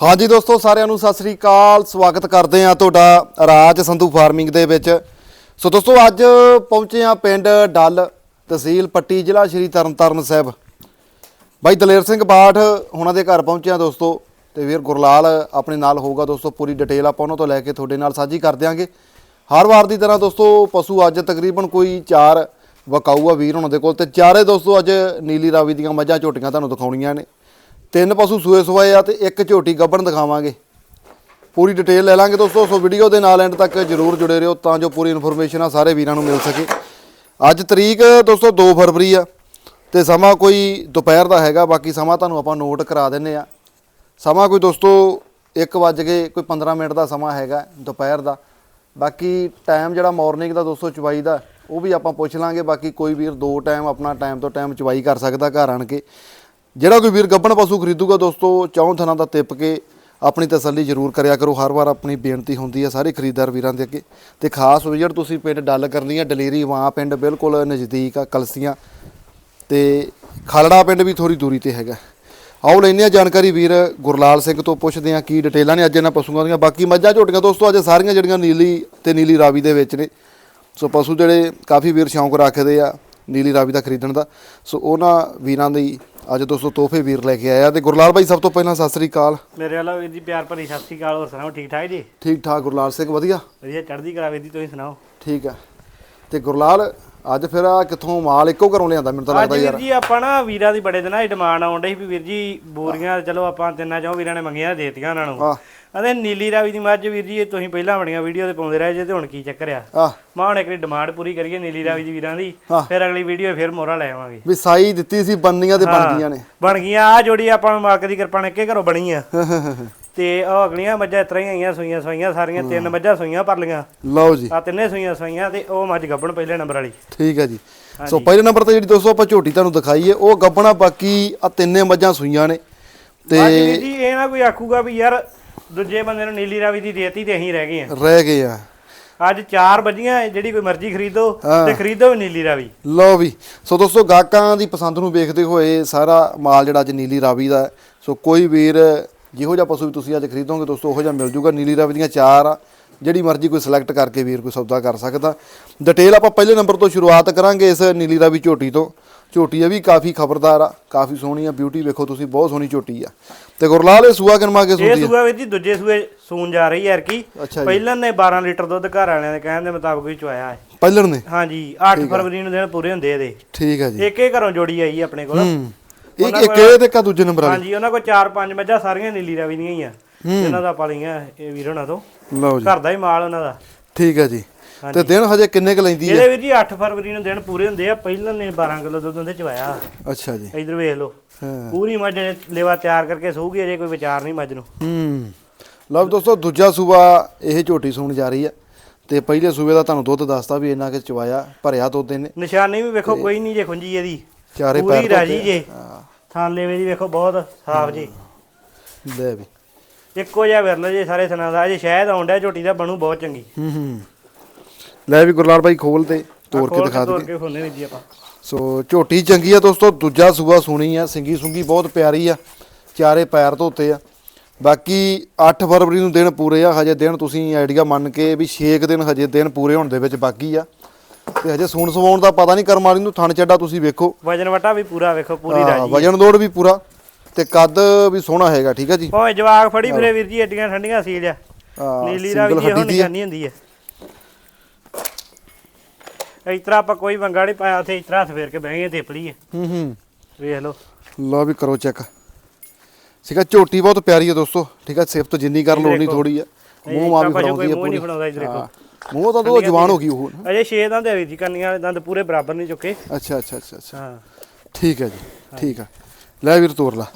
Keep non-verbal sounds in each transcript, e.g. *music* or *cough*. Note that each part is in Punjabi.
ਹਾਂਜੀ ਦੋਸਤੋ, ਸਾਰਿਆਂ ਨੂੰ ਸਤਿ ਸ੍ਰੀ ਅਕਾਲ। ਸਵਾਗਤ ਕਰਦੇ ਆ ਤੁਹਾਡਾ ਰਾਜ ਸੰਧੂ ਫਾਰਮਿੰਗ ਦੇ ਵਿੱਚ। ਸੋ ਦੋਸਤੋ, ਅੱਜ ਪਹੁੰਚੇ ਆ ਪਿੰਡ ਡੱਲ ਤਹਿਸੀਲ ਪੱਟੀ, ਜ਼ਿਲ੍ਹਾ ਸ਼੍ਰੀ ਤਰਨਤਾਰਨ ਸਾਹਿਬ। ਬਾਈ ਦਲੇਰ ਸਿੰਘ ਬਾਠ ਉਹਨਾਂ ਦੇ ਘਰ ਪਹੁੰਚੇ ਆ ਦੋਸਤੋ, ਤੇ ਵੀਰ ਗੁਰਲਾਲ ਆਪਣੇ ਨਾਲ ਹੋਊਗਾ ਦੋਸਤੋ, ਪੂਰੀ ਡਿਟੇਲ ਆਪਾਂ ਉਹਨਾਂ ਤੋਂ ਲੈ ਕੇ ਤੁਹਾਡੇ ਨਾਲ ਸਾਂਝੀ ਕਰ ਦਿਆਂਗੇ। ਹਰ ਵਾਰ ਦੀ ਤਰ੍ਹਾਂ ਦੋਸਤੋ, ਪਸ਼ੂ ਅੱਜ ਤਕਰੀਬਨ ਕੋਈ 4 ਵਕਾਊ ਆ ਵੀਰ ਉਹਨਾਂ ਦੇ ਕੋਲ, ਤੇ ਚਾਰੇ ਦੋਸਤੋ ਅੱਜ ਨੀਲੀ ਰਾਵੀ ਦੀਆਂ ਮੱਝਾਂ ਝੋਟੀਆਂ ਤੁਹਾਨੂੰ ਦਿਖਾਉਣੀਆਂ ਨੇ। ਤਿੰਨ ਪਸ਼ੂ ਸੂਏ ਸਵਾਏ ਆ ਤੇ ਇੱਕ ਝੋਟੀ ਗੱਭਣ ਦਿਖਾਵਾਂਗੇ। ਪੂਰੀ ਡਿਟੇਲ ਲੈ ਲਾਂਗੇ ਦੋਸਤੋ, ਸੋ ਵੀਡੀਓ ਦੇ ਨਾਲ ਐਂਡ ਤੱਕ ਜਰੂਰ ਜੁੜੇ ਰਹੋ ਤਾਂ ਜੋ ਪੂਰੀ ਇਨਫੋਰਮੇਸ਼ਨ ਆ ਸਾਰੇ ਵੀਰਾਂ ਨੂੰ ਮਿਲ ਸਕੇ। ਅੱਜ ਤਰੀਕ ਦੋਸਤੋ 2 ਫਰਵਰੀ ਆ ਤੇ ਸਮਾਂ ਕੋਈ ਦੁਪਹਿਰ ਦਾ ਹੈਗਾ, ਬਾਕੀ ਸਮਾਂ ਤੁਹਾਨੂੰ ਆਪਾਂ ਨੋਟ ਕਰਾ ਦਿੰਨੇ ਆ। ਸਮਾਂ ਕੋਈ ਦੋਸਤੋ 1 ਵਜ ਕੇ ਕੋਈ 15 ਮਿੰਟ ਦਾ ਸਮਾਂ ਹੈਗਾ ਦੁਪਹਿਰ ਦਾ। ਬਾਕੀ ਟਾਈਮ ਜਿਹੜਾ ਮਾਰਨਿੰਗ ਦਾ ਦੋਸਤੋ, ਚਵਾਈ ਦਾ, ਉਹ ਵੀ ਆਪਾਂ ਪੁੱਛ ਲਾਂਗੇ। ਬਾਕੀ ਕੋਈ ਵੀਰ ਦੋ ਟਾਈਮ ਆਪਣਾ ਟਾਈਮ ਤੋਂ ਟਾਈਮ ਚਵਾਈ ਕਰ ਸਕਦਾ ਘਰ ਆਣ ਕੇ। ਜਿਹੜਾ ਕੋਈ ਵੀਰ ਗੱਬਣ ਪਸ਼ੂ ਖਰੀਦੂਗਾ ਦੋਸਤੋ, ਚੌਂ ਥਣਾ ਦਾ ਤਿੱਪ ਕੇ ਆਪਣੀ ਤਸੱਲੀ ਜ਼ਰੂਰ ਕਰਿਆ ਕਰੋ। ਹਰ ਵਾਰ ਆਪਣੀ ਬੇਨਤੀ ਹੁੰਦੀ ਹੈ ਸਾਰੇ ਖਰੀਦਦਾਰ ਵੀਰਾਂ ਦੇ ਅੱਗੇ। ਤੇ ਖਾਸ ਵਿਜਿਟ ਤੁਸੀਂ ਪਿੰਡ ਡੱਲ ਕਰਨੀ ਹੈ, ਡਲੇਰੀ, ਵਾਂ ਪਿੰਡ ਬਿਲਕੁਲ ਨਜ਼ਦੀਕ ਆ, ਕਲਸੀਆਂ ਤੇ ਖਾਲੜਾ ਪਿੰਡ ਵੀ ਥੋੜੀ ਦੂਰੀ ਤੇ ਹੈਗਾ। ਆਓ ਲੈਨੇ ਆ ਜਾਣਕਾਰੀ ਵੀਰ ਗੁਰਲਾਲ ਸਿੰਘ ਤੋਂ ਪੁੱਛਦੇ ਆ ਕੀ ਡਿਟੇਲਾਂ ਨੇ ਅੱਜ ਇਹਨਾਂ ਪਸ਼ੂਆਂ ਦੀਆਂ। ਬਾਕੀ ਮੱਝਾਂ ਝੋਟੀਆਂ ਦੋਸਤੋ, ਅੱਜ ਸਾਰੀਆਂ ਜਿਹੜੀਆਂ ਨੀਲੀ ਤੇ ਨੀਲੀ ਰਾਵੀ ਦੇ ਵਿੱਚ ਨੇ। ਸੋ ਪਸ਼ੂ ਜਿਹੜੇ ਕਾਫੀ ਵੀਰ ਸ਼ੌਂਕ ਰੱਖਦੇ ਆ ਨੀਲੀ ਰਾਵੀ ਦਾ ਖਰੀਦਣ ਦਾ। ਸੋ ਉਹਨਾਂ ਵੀਰਾਂ ਦੀ ਅੱਜ ਦੋਸਤੋ ਤੋਹਫੇ ਵੀਰ ਲੈ ਕੇ ਆਇਆ ਤੇ ਗੁਰਲਾਲ ਭਾਈ ਸਭ ਤੋਂ ਪਹਿਲਾਂ ਸਤਿ ਸ੍ਰੀ ਅਕਾਲ। ਮੇਰੇ ਵੱਲੋਂ ਵੀਰ ਜੀ ਪਿਆਰ ਭਰੀ ਸਤਿ ਸ਼੍ਰੀ ਅਕਾਲ ਹੋਰ ਸੁਣਾਓ ਠੀਕ ਠਾਕ ਜੀ? ਠੀਕ ਠਾਕ ਗੁਰਲਾਲ ਸਿੰਘ ਵਧੀਆ। ਵਧੀਆ ਚੜ੍ਹਦੀ ਕਲਾ ਵੀਰ ਜੀ ਤੁਸੀਂ ਸੁਣਾਓ? ਠੀਕ ਆ। ਤੇ ਗੁਰਲਾਲ ਅੱਜ ਫਿਰ ਆ ਕਿੱਥੋਂ ਮਾਲ ਇੱਕੋ ਘਰੋਂ ਲਿਆਂਦਾ ਮੈਨੂੰ ਤਾਂ ਲੱਗਦਾ ਯਾਰ। ਜੀ ਆਪਾਂ ਨਾ ਵੀਰਾਂ ਦੀ ਬੜੇ ਦਿਨਾਂ ਦੀ ਡਿਮਾਂਡ ਆਉਣ ਡਈ ਸੀ ਵੀ ਵੀਰ ਜੀ ਬੋਰੀਆਂ ਚਲੋ ਆਪਾਂ ਤਿੰਨਾਂ ਚੋਂ ਵੀਰਾਂ ਨੇ ਮੰਗੀਆਂ ਦੇਤੀਆਂ ਉਹਨਾਂ ਨੂੰ। ਕਹਿੰਦੇ ਨੀਲੀ ਰਾਵੀ ਦੀ ਮੱਝ ਵੀਰ ਜੀ ਇਹ ਤੁਸੀਂ ਪਹਿਲਾਂ ਬੜੀਆਂ ਵੀਡੀਓ ਤੇ ਪਾਉਂਦੇ ਰਹੇ ਜੇ ਤੇ ਹੁਣ ਕੀ ਚੱਕਰ ਆ? ਆ ਮੈਂ ਹੁਣ ਇੱਕ ਡਿਮਾਂਡ ਪੂਰੀ ਕਰੀਏ ਨੀਲੀ ਰਾਵੀ ਦੀ ਵੀਰਾਂ ਦੀ ਹਾਂ। ਫਿਰ ਅਗਲੀ ਵੀਡੀਓ ਫਿਰ ਮੋਹਰਾ ਲੈ ਆਵਾਂਗੇ। ਵੀ ਸਾਈ ਦਿੱਤੀ ਸੀ ਬੰਨੀਆਂ ਤੇ ਗਈਆਂ ਨੇ। ਬਣ ਗਈਆਂ ਆ ਜੋੜੀ ਆਪਾਂ ਨੂੰ ਮਾਲਕ ਦੀ ਕਿਰਪਾ ਨਾਲ ਇੱਕੇ ਘਰੋਂ ਬਣੀ ਆ *laughs* ਤੇ ਉਹ ਅਗਲੀਆਂ ਮੱਝਾਂ ਇਤਰਾ ਹੀ ਆਈਆਂ ਸੂਈਆਂ ਸੂਈਆਂ ਸਾਰੀਆਂ ਤਿੰਨ ਮੱਝਾਂ ਸੂਈਆਂ ਪਰ ਲੀਆਂ ਲਓ ਜੀ। ਆ ਤਿੰਨੇ ਸੂਈਆਂ ਸੂਈਆਂ ਤੇ ਉਹ ਮੱਝ ਗੱਬਣ ਪਹਿਲੇ ਨੰਬਰ ਵਾਲੀ। ਠੀਕ ਹੈ ਜੀ। ਸੋ ਪਹਿਲੇ ਨੰਬਰ ਤੇ ਜਿਹੜੀ ਦੋਸਤੋ ਆਪਾਂ ਝੋਟੀ ਤੁਹਾਨੂੰ ਦਿਖਾਈ ਹੈ ਉਹ ਗੱਬਣਾ ਬਾਕੀ ਆ ਤਿੰਨੇ ਮੱਝਾਂ ਸੂਈਆਂ ਨੇ। ਤੇ ਵੀਰ ਜੀ ਇਹ ਨਾ ਕੋਈ ਆਖੂਗਾ ਵੀ ਯਾਰ ਦੂਜੇ ਬੰਦੇ ਨੂੰ ਨੀਲੀ ਰਾਵੀ ਦੀ ਦੇਤੀ ਤੇ ਅਸੀਂ ਰਹਿ ਗਏ ਆ ਰਹਿ ਗਏ ਆ। ਅੱਜ ਚਾਰ ਵੱਜੀਆਂ ਜਿਹੜੀ ਕੋਈ ਮਰਜ਼ੀ ਖਰੀਦੋ। ਤੇ ਖਰੀਦੋ ਵੀ ਨੀਲੀ ਰਾਵੀ। ਲਓ ਵੀ ਸੋ ਦੋਸਤੋ ਗਾਹਕਾਂ ਦੀ ਪਸੰਦ ਨੂੰ ਵੇਖਦੇ ਹੋਏ ਸਾਰਾ ਮਾਲ ਜਿਹੜਾ ਅੱਜ ਨੀਲੀ ਰਾਵੀ ਦਾ। ਸੋ ਕੋਈ ਵੀਰ ਜਿਹੋ ਜਿਹਾ ਪਸ਼ੂ ਵੀ ਤੁਸੀਂ ਅੱਜ ਖਰੀਦੋਗੇ ਦੋਸਤੋ ਉਹੋ ਜਿਹਾ ਮਿਲ ਜੂਗਾ ਨੀਲੀ ਰਾਵੀ ਦੀਆਂ ਚਾਰ। ਆ ਜਿਹੜੀ ਮਰਜ਼ੀ ਕੋਈ ਸਿਲੈਕਟ ਕਰਕੇ ਵੀਰ ਕੋਈ ਸੌਦਾ ਕਰ ਸਕਦਾ। ਡਿਟੇਲ ਆਪਾਂ ਪਹਿਲੇ ਨੰਬਰ ਤੋਂ ਸ਼ੁਰੂਆਤ ਕਰਾਂਗੇ ਇਸ ਨੀਲੀ ਰਾਵੀ ਝੋਟੀ ਤੋਂ। ਝੋਟੀ ਇਹ ਵੀ ਕਾਫੀ ਖਬਰਦਾਰ ਆ ਕਾਫੀ ਸੋਹਣੀ ਆ ਬਿਊਟੀ ਵੇਖੋ ਤੁਸੀਂ ਬਹੁਤ ਸੋਹਣੀ ਝੋਟੀ ਆ। ਤੇ ਗੁਰਲਾਲ ਇਹ ਸੂਆ ਕਿਨਮਾ ਕੇ ਇਹ ਸੁਣਦੀ ਆ? ਸੂਆ ਜੀ ਦੂਜੇ ਸੂਏ ਸੂਣ ਜਾ ਰਹੀ ਯਾਰ ਕੀ ਪਹਿਲਾਂ ਨੇ 12 ਲੀਟਰ ਦੁੱਧ ਘਰ ਵਾਲਿਆਂ ਦੇ ਕਹਿਣ ਦੇ ਮੁਤਾਬਕ ਹੀ ਚੁਆਇਆ ਹੈ। ਪਹਿਲਣ ਨੇ? ਹਾਂਜੀ 8 ਫਰਵਰੀ ਨੂੰ ਦਿਨ ਪੂਰੇ ਹੁੰਦੇ ਇਹਦੇ। ਠੀਕ ਹੈ ਜੀ। ਇੱਕ ਇੱਕ ਘਰੋਂ ਜੋੜੀ ਆਈ ਆਪਣੇ ਕੋਲ। ਹੂੰ। ਇੱਕ ਇੱਕ ਇਹ ਤੇ ਕਾ ਦੂਜੇ ਨੰਬਰ ਵਾਲੀ। ਹਾਂਜੀ ਉਹਨਾਂ ਕੋਲ 4-5 ਮੱਝਾਂ ਸਾਰੀਆਂ ਨੀਲੀ ਰਾਵੀ ਦੀਆਂ ਹੀ ਆ। ਇਹਨਾਂ ਦਾ ਪਾਲੀਆਂ ਇਹ ਵੀਰ ਹੋਣਾ ਤੋਂ। ਲਓ ਜੀ। ਘਰ ਦਾ ਹੀ ਮਾਲ ਉਹਨਾਂ ਦਾ। ਠੀਕ ਹੈ ਜੀ। ਤੇ ਦਿਨ ਹਜੇ ਕਿੰਨੇ ਕ ਲੈਂਦੀ ਹੈ? ਇਹਦੇ ਵਿੱਚ ਜੀ 8 ਫਰਵਰੀ ਨੂੰ ਦਿਨ ਪੂਰੇ ਹੁੰਦੇ ਆ ਪਹਿਲਾਂ ਨੇ 12 ਕਿਲੋ ਦੁੱਧ ਉਹਦੇ ਚਵਾਇਆ ਅੱਛਾ ਜੀ। ਇਧਰ ਵੇਖ ਲਓ। ਪੂਰੀ ਮੱਝ ਨੇ ਲੇਵਾ ਤਿਆਰ ਕਰਕੇ ਸੂਗੀ ਅਜੇ ਕੋਈ ਵਿਚਾਰ ਨਹੀਂ ਮੱਝ ਨੂੰ। ਹੂੰ। ਲਓ ਦੋਸਤੋ ਦੂਜਾ ਸੂਬਾ ਇਹ ਝੋਟੀ ਸੂਣ ਜਾ ਰਹੀ ਆ। ਤੇ ਪਹਿਲੇ ਸੂਬੇ ਦਾ ਤੁਹਾਨੂੰ ਦੁੱਧ ਦੱਸਦਾ ਵੀ ਇੰਨਾ ਕਿ ਚਵਾਇਆ ਭਰਿਆ ਦੁੱਧ ਇਹਨੇ। ਨਿਸ਼ਾਨੀ ਵੀ ਵੇਖੋ ਕੋਈ ਨਹੀਂ ਜੇ ਖੁੰਜੀ ਇਹਦੀ। ਚਾਰੇ ਪੂਰੀ ਪੈਰ ਰਾਜੀ ਜੇ। ਥਾਲੇ ਵੀ ਵੇਖੋ ਬਹੁਤ ਸਾਫ਼ ਜੀ। ਲੈ ਵੀ। ਇੱਕੋ ਜਿਹਾ ਵਿਰਲਾ ਜੇ ਸਾਰੇ ਥਣਾ ਦਾ ਅਜੇ ਸ਼ਾਇਦ ਆਉਂਦਾ ਝੋਟੀ ਦਾ ਬਣੂ ਬਹੁਤ ਚੰਗੀ। ਹੂੰ ਹੂੰ। ਲੈ ਵੀ ਗੁਰਲਾਲ ਭਾਈ ਖੋਲ ਤੇ ਤੋੜ ਕੇ ਦਿਖਾ ਤੋੜ ਦੇ ਕੇ ਖੋਲ੍ਹਣੇ ਨੇ ਜੀ ਆਪਾਂ। ਸੋ ਝੋਟੀ ਚੰਗੀ ਆ ਦੋਸਤੋ ਦੂਜਾ ਸੂਬਾ ਸੋਹਣੀ ਆ ਸਿੰਗੀ ਸੁੰਗੀ ਬਹੁਤ ਪਿਆਰੀ ਆ ਚਾਰੇ ਪੈਰ ਧੋਤੇ ਆ। ਬਾਕੀ 8 ਫਰਵਰੀ ਨੂੰ ਦਿਨ ਪੂਰੇ ਆ ਹਜੇ ਦਿਨ ਤੁਸੀਂ ਆਈਡੀਆ ਮੰਨ ਕੇ ਵੀ 6 ਦਿਨ ਹਜੇ ਦਿਨ ਪੂਰੇ ਹੋਣ ਦੇ ਵਿੱਚ ਬਾਕੀ ਆ। ਤੇ ਹਜੇ ਸੂਣ ਸਵਾਉਣ ਦਾ ਪਤਾ ਨਹੀਂ ਕਰਮ ਵਾਲੀ ਨੂੰ ਥਣ ਚੱਡਾ ਤੁਸੀਂ ਵੇਖੋ। ਵਜਨ ਵਟਾ ਵੀ ਪੂਰਾ ਵੇਖੋ ਪੂਰੀ ਹਾਂ, ਰਾਜੀ ਵਜਨ ਦੋੜ ਵੀ ਪੂਰਾ ਤੇ ਕੱਦ ਵੀ ਸੋਹਣਾ ਹੈਗਾ ਠੀਕ ਹੈ ਜੀ। ਭਾਵੇਂ ਜਵਾਗ ਫੜੀ ਫਿਰੇ ਵੀਰ ਜੀ ਏਡੀਆਂ ਠੰਡੀਆਂ ਸੀਲ ਆ। ਹਾਂ, ਨੀਲੀ single ਦੀ ਇਹੋ ਹੱਡੀ ਦੀ ਆ। ਨਿਸ਼ਾਨੀ ਹੁੰਦੀ ਹੈ ਇਸ ਤਰ੍ਹਾਂ ਆਪਾਂ ਕੋਈ ਵੰਗਾ ਨਹੀਂ ਪਾਇਆ ਉੱਥੇ ਇਸ ਤਰ੍ਹਾਂ ਹੱਥ ਫੇਰ ਕੇ ਬਹਿ ਗਏ ਤੇਪਲੀ ਹੈ। ਹੂੰ ਹੂੰ। ਵੇਖ ਲਓ। ਲਓ ਵੀ ਕਰੋ ਚੈੱਕ। ਹੈ ਝੋਟੀ ਬਹੁਤ ਪਿਆਰੀ ਹੈ ਦੋਸਤੋ। ਠੀਕ ਹੈ ਸਿਫਤ ਜਿੰਨੀ ਕਰ ਲੋ ਉਨੀ ਦੇਖੋ। ਥੋੜੀ ਆ। ਨਹੀਂ, ਮੂੰਹ ਮਾਂ ਵੀ ਆਪਾਂ ਜੋ ਫੜਾਉਂਦੀ ਹੈ ਪੂਰੀ। ਨਹੀਂ ਮੂੰਹ ਤਾਂ ਦੋ ਜਵਾਨ ਹੋ ਗਈ ਉਹ ਅਜੇ 6 ਦੰਦ ਹੈ ਜੀ ਕੰਨੀਆਂ ਵਾਲੇ ਦੰਦ ਪੂਰੇ ਬਰਾਬਰ ਨਹੀਂ ਚੁੱਕੇ। ਅੱਛਾ ਅੱਛਾ ਅੱਛਾ ਅੱਛਾ। ਹਾਂ। ਠੀਕ ਹੈ ਜੀ ਠੀਕ ਹੈ ਲੈ ਵੀਰ ਤੋਰ ਲਾ।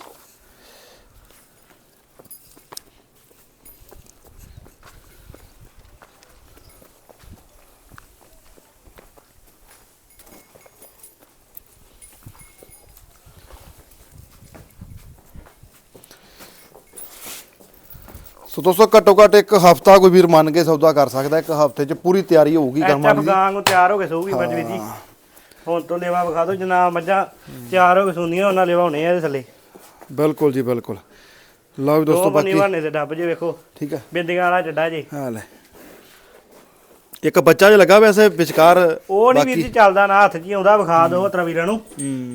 ਦੋਸਤੋ ਘੱਟੋ ਘੱਟ ਇੱਕ ਹਫਤਾ ਕੋਈ ਵੀਰ ਮੰਨ ਕੇ ਸੌਦਾ ਕਰ ਸਕਦਾ ਇੱਕ ਹਫ਼ਤੇ 'ਚ ਪੂਰੀ ਤਿਆਰੀ ਹੋਊਗੀ ਕਰਮਾਂ ਦੀ। ਗਾਂ ਨੂੰ ਤਿਆਰ ਹੋ ਕੇ ਸੂਗੀ ਵੀਰ ਜੀ। ਹੁਣ ਤੋਂ ਲੇਵਾ ਵਿਖਾ ਦਿਓ ਜਨਾਬ ਮੱਝਾਂ ਤਿਆਰ ਹੋ ਕੇ ਸੁੰਦੀਆਂ ਉਹਨਾਂ ਲੇਵਾ ਹੋਣੇ ਆ ਇਹਦੇ ਥੱਲੇ। ਬਿਲਕੁਲ ਜੀ ਬਿਲਕੁਲ। ਲਓ ਵੀ ਦੋਸਤੋ ਬਾਕੀ ਬਹਾਨੇ ਤੇ ਡੱਬ ਜੇ ਵੇਖੋ। ਠੀਕ ਹੈ ਬਿੰਦੀਆਂ ਵਾਲਾ ਚੱਡਾ ਜੇ। ਹਾਂ ਲੈ। ਇੱਕ ਬੱਚਾ ਜਿਹਾ ਲੱਗਾ ਵੈਸੇ ਵਿਚਕਾਰ ਉਹ ਨਹੀਂ ਵੀਰ ਜੀ ਚੱਲਦਾ ਨਾ ਹੱਥ ਹੀ ਆਉਂਦਾ ਵਿਖਾ ਦਿਓ ਤਰਾ ਵੀਰਾਂ ਨੂੰ।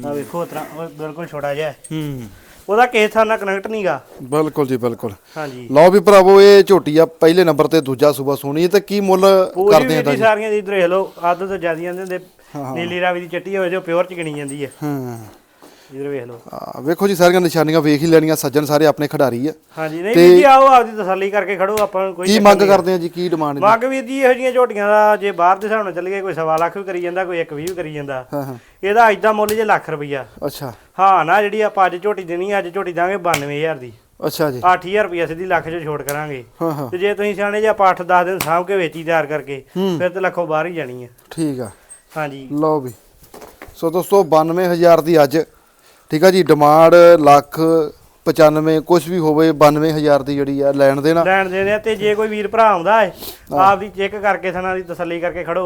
ਆ ਵੇਖੋ ਤਰਾ ਬਿਲਕੁਲ ਛੋਟਾ ਜਿਹਾ ਹੈ। ਉਹਦਾ ਕਿਸੇ ਥਾਂ ਨਾਲ ਕਨੈਕਟ ਨਹੀਂਗਾ ਬਿਲਕੁਲ ਜੀ ਬਿਲਕੁਲ। ਹਾਂਜੀ। ਲਓ ਵੀ ਭਰਾਵੋ ਇਹ ਝੋਟੀ ਆ ਪਹਿਲੇ ਨੰਬਰ ਤੇ ਦੂਜਾ ਸੂਬਾ ਸੋਣੀ ਤੇ ਕੀ ਮੁੱਲ ਕਰਦੇ ਆ ਤਾਂ ਜੀ ਜੀ ਸਾਰੀਆਂ ਦੀ ਇਧਰ ਵੇਖ ਲਓ ਅੱਧ ਤੋਂ ਜ਼ਿਆਦੀਆਂ ਦੇ ਨੀਲੀ ਰਾਵੀ ਦੀ ਚੱਟੀ ਹੋਵੇ ਜੋ ਪਿਓਰ ਚ ਗਿਣੀ ਜਾਂਦੀ ਹੈ। ਹਾਂ। ਇਧਰ ਵੇਖ ਲਓ। ਆ, ਵੇਖੋ ਜੀ ਸਾਰੀਆਂ ਨਿਸ਼ਾਨੀਆਂ ਵੇਖ ਹੀ ਲੈਣੀਆਂ ਸੱਜਣ ਸਾਰੇ ਆਪਣੇ ਖਿਡਾਰੀ ਆ। ਹਾਂਜੀ ਨਹੀਂ ਵੀਰ ਜੀ ਆਓ ਆਪਦੀ ਤਸੱਲੀ ਕਰਕੇ ਖੜੋ ਆਪਾਂ ਨੂੰ ਕੋਈ ਕੀ ਮੰਗ। ਕਰਦੇ ਆ ਜੀ ਕੀ ਡਿਮਾਂਡ ਮੰਗ ਵੀਰ ਜੀ ਇਹੋ ਜਿਹੀਆਂ ਝੋਟੀਆਂ ਦਾ ਜੇ ਬਾਹਰ ਦੇ ਹਿਸਾਬ ਨਾਲ ਚੱਲੀਏ ਕੋਈ ਸਵਾ ਲੱਖ ਵੀ ਕਰੀ ਜਾਂਦਾ ਕੋਈ 1 ਵੀ ਕਰੀ ਜਾਂਦਾ। ਹਾਂ ਹਾਂ। ਇਹਦਾ ਅੱਜ ਦਾ ਮੁੱਲ ਜੇ ਲੱਖ ਰੁਪਈਆ। ਅੱਛਾ। ਹਾਂ ਨਾ ਜਿਹੜੀ ਆਪਾਂ ਅੱਜ ਝੋਟੀ ਦੇਣੀ ਅੱਜ ਝੋਟੀ ਦਾਂਗੇ 92000 ਦੀ। ਅੱਛਾ ਜੀ। 8000 ਰੁਪਈਆ ਸਿੱਧੀ ਲੱਖ 'ਚ ਛੋਟ ਕਰਾਂਗੇ। ਤੇ ਜੇ ਤੁਸੀਂ ਸਿਆਣੇ ਜੇ ਆਪਾਂ 8-10 ਦਿਨ ਸਾਂਭ ਕੇ ਵੇਚੀ ਤਿਆਰ ਕਰਕੇ ਫਿਰ ਤੇ ਲੱਖੋਂ ਬਾਹਰ ਹੀ ਜਾਣੀ ਹੈ ਠੀਕ ਆ। ਹਾਂਜੀ। ਲਓ ਵੀ। ਸੋ ਦੋਸਤੋ 92000 ਦੀ ਅੱਜ ਠੀਕ ਆ ਜੀ ਡਿਮਾਂਡ ਲੱਖ 95 ਕੁਝ ਵੀ ਹੋਵੇ 92000 ਦੀ ਜਿਹੜੀ ਆ ਲੈਣ ਦੇਣਾ। ਲੈਣ ਦੇਣੇ ਆ ਤੇ ਜੇ ਕੋਈ ਵੀਰ ਭਰਾ ਆਉਂਦਾ ਹੈ। ਆਪ ਦੀ ਚੈੱਕ ਕਰਕੇ ਥਣਾ ਦੀ ਤਸੱਲੀ ਕਰਕੇ ਖੜੋ।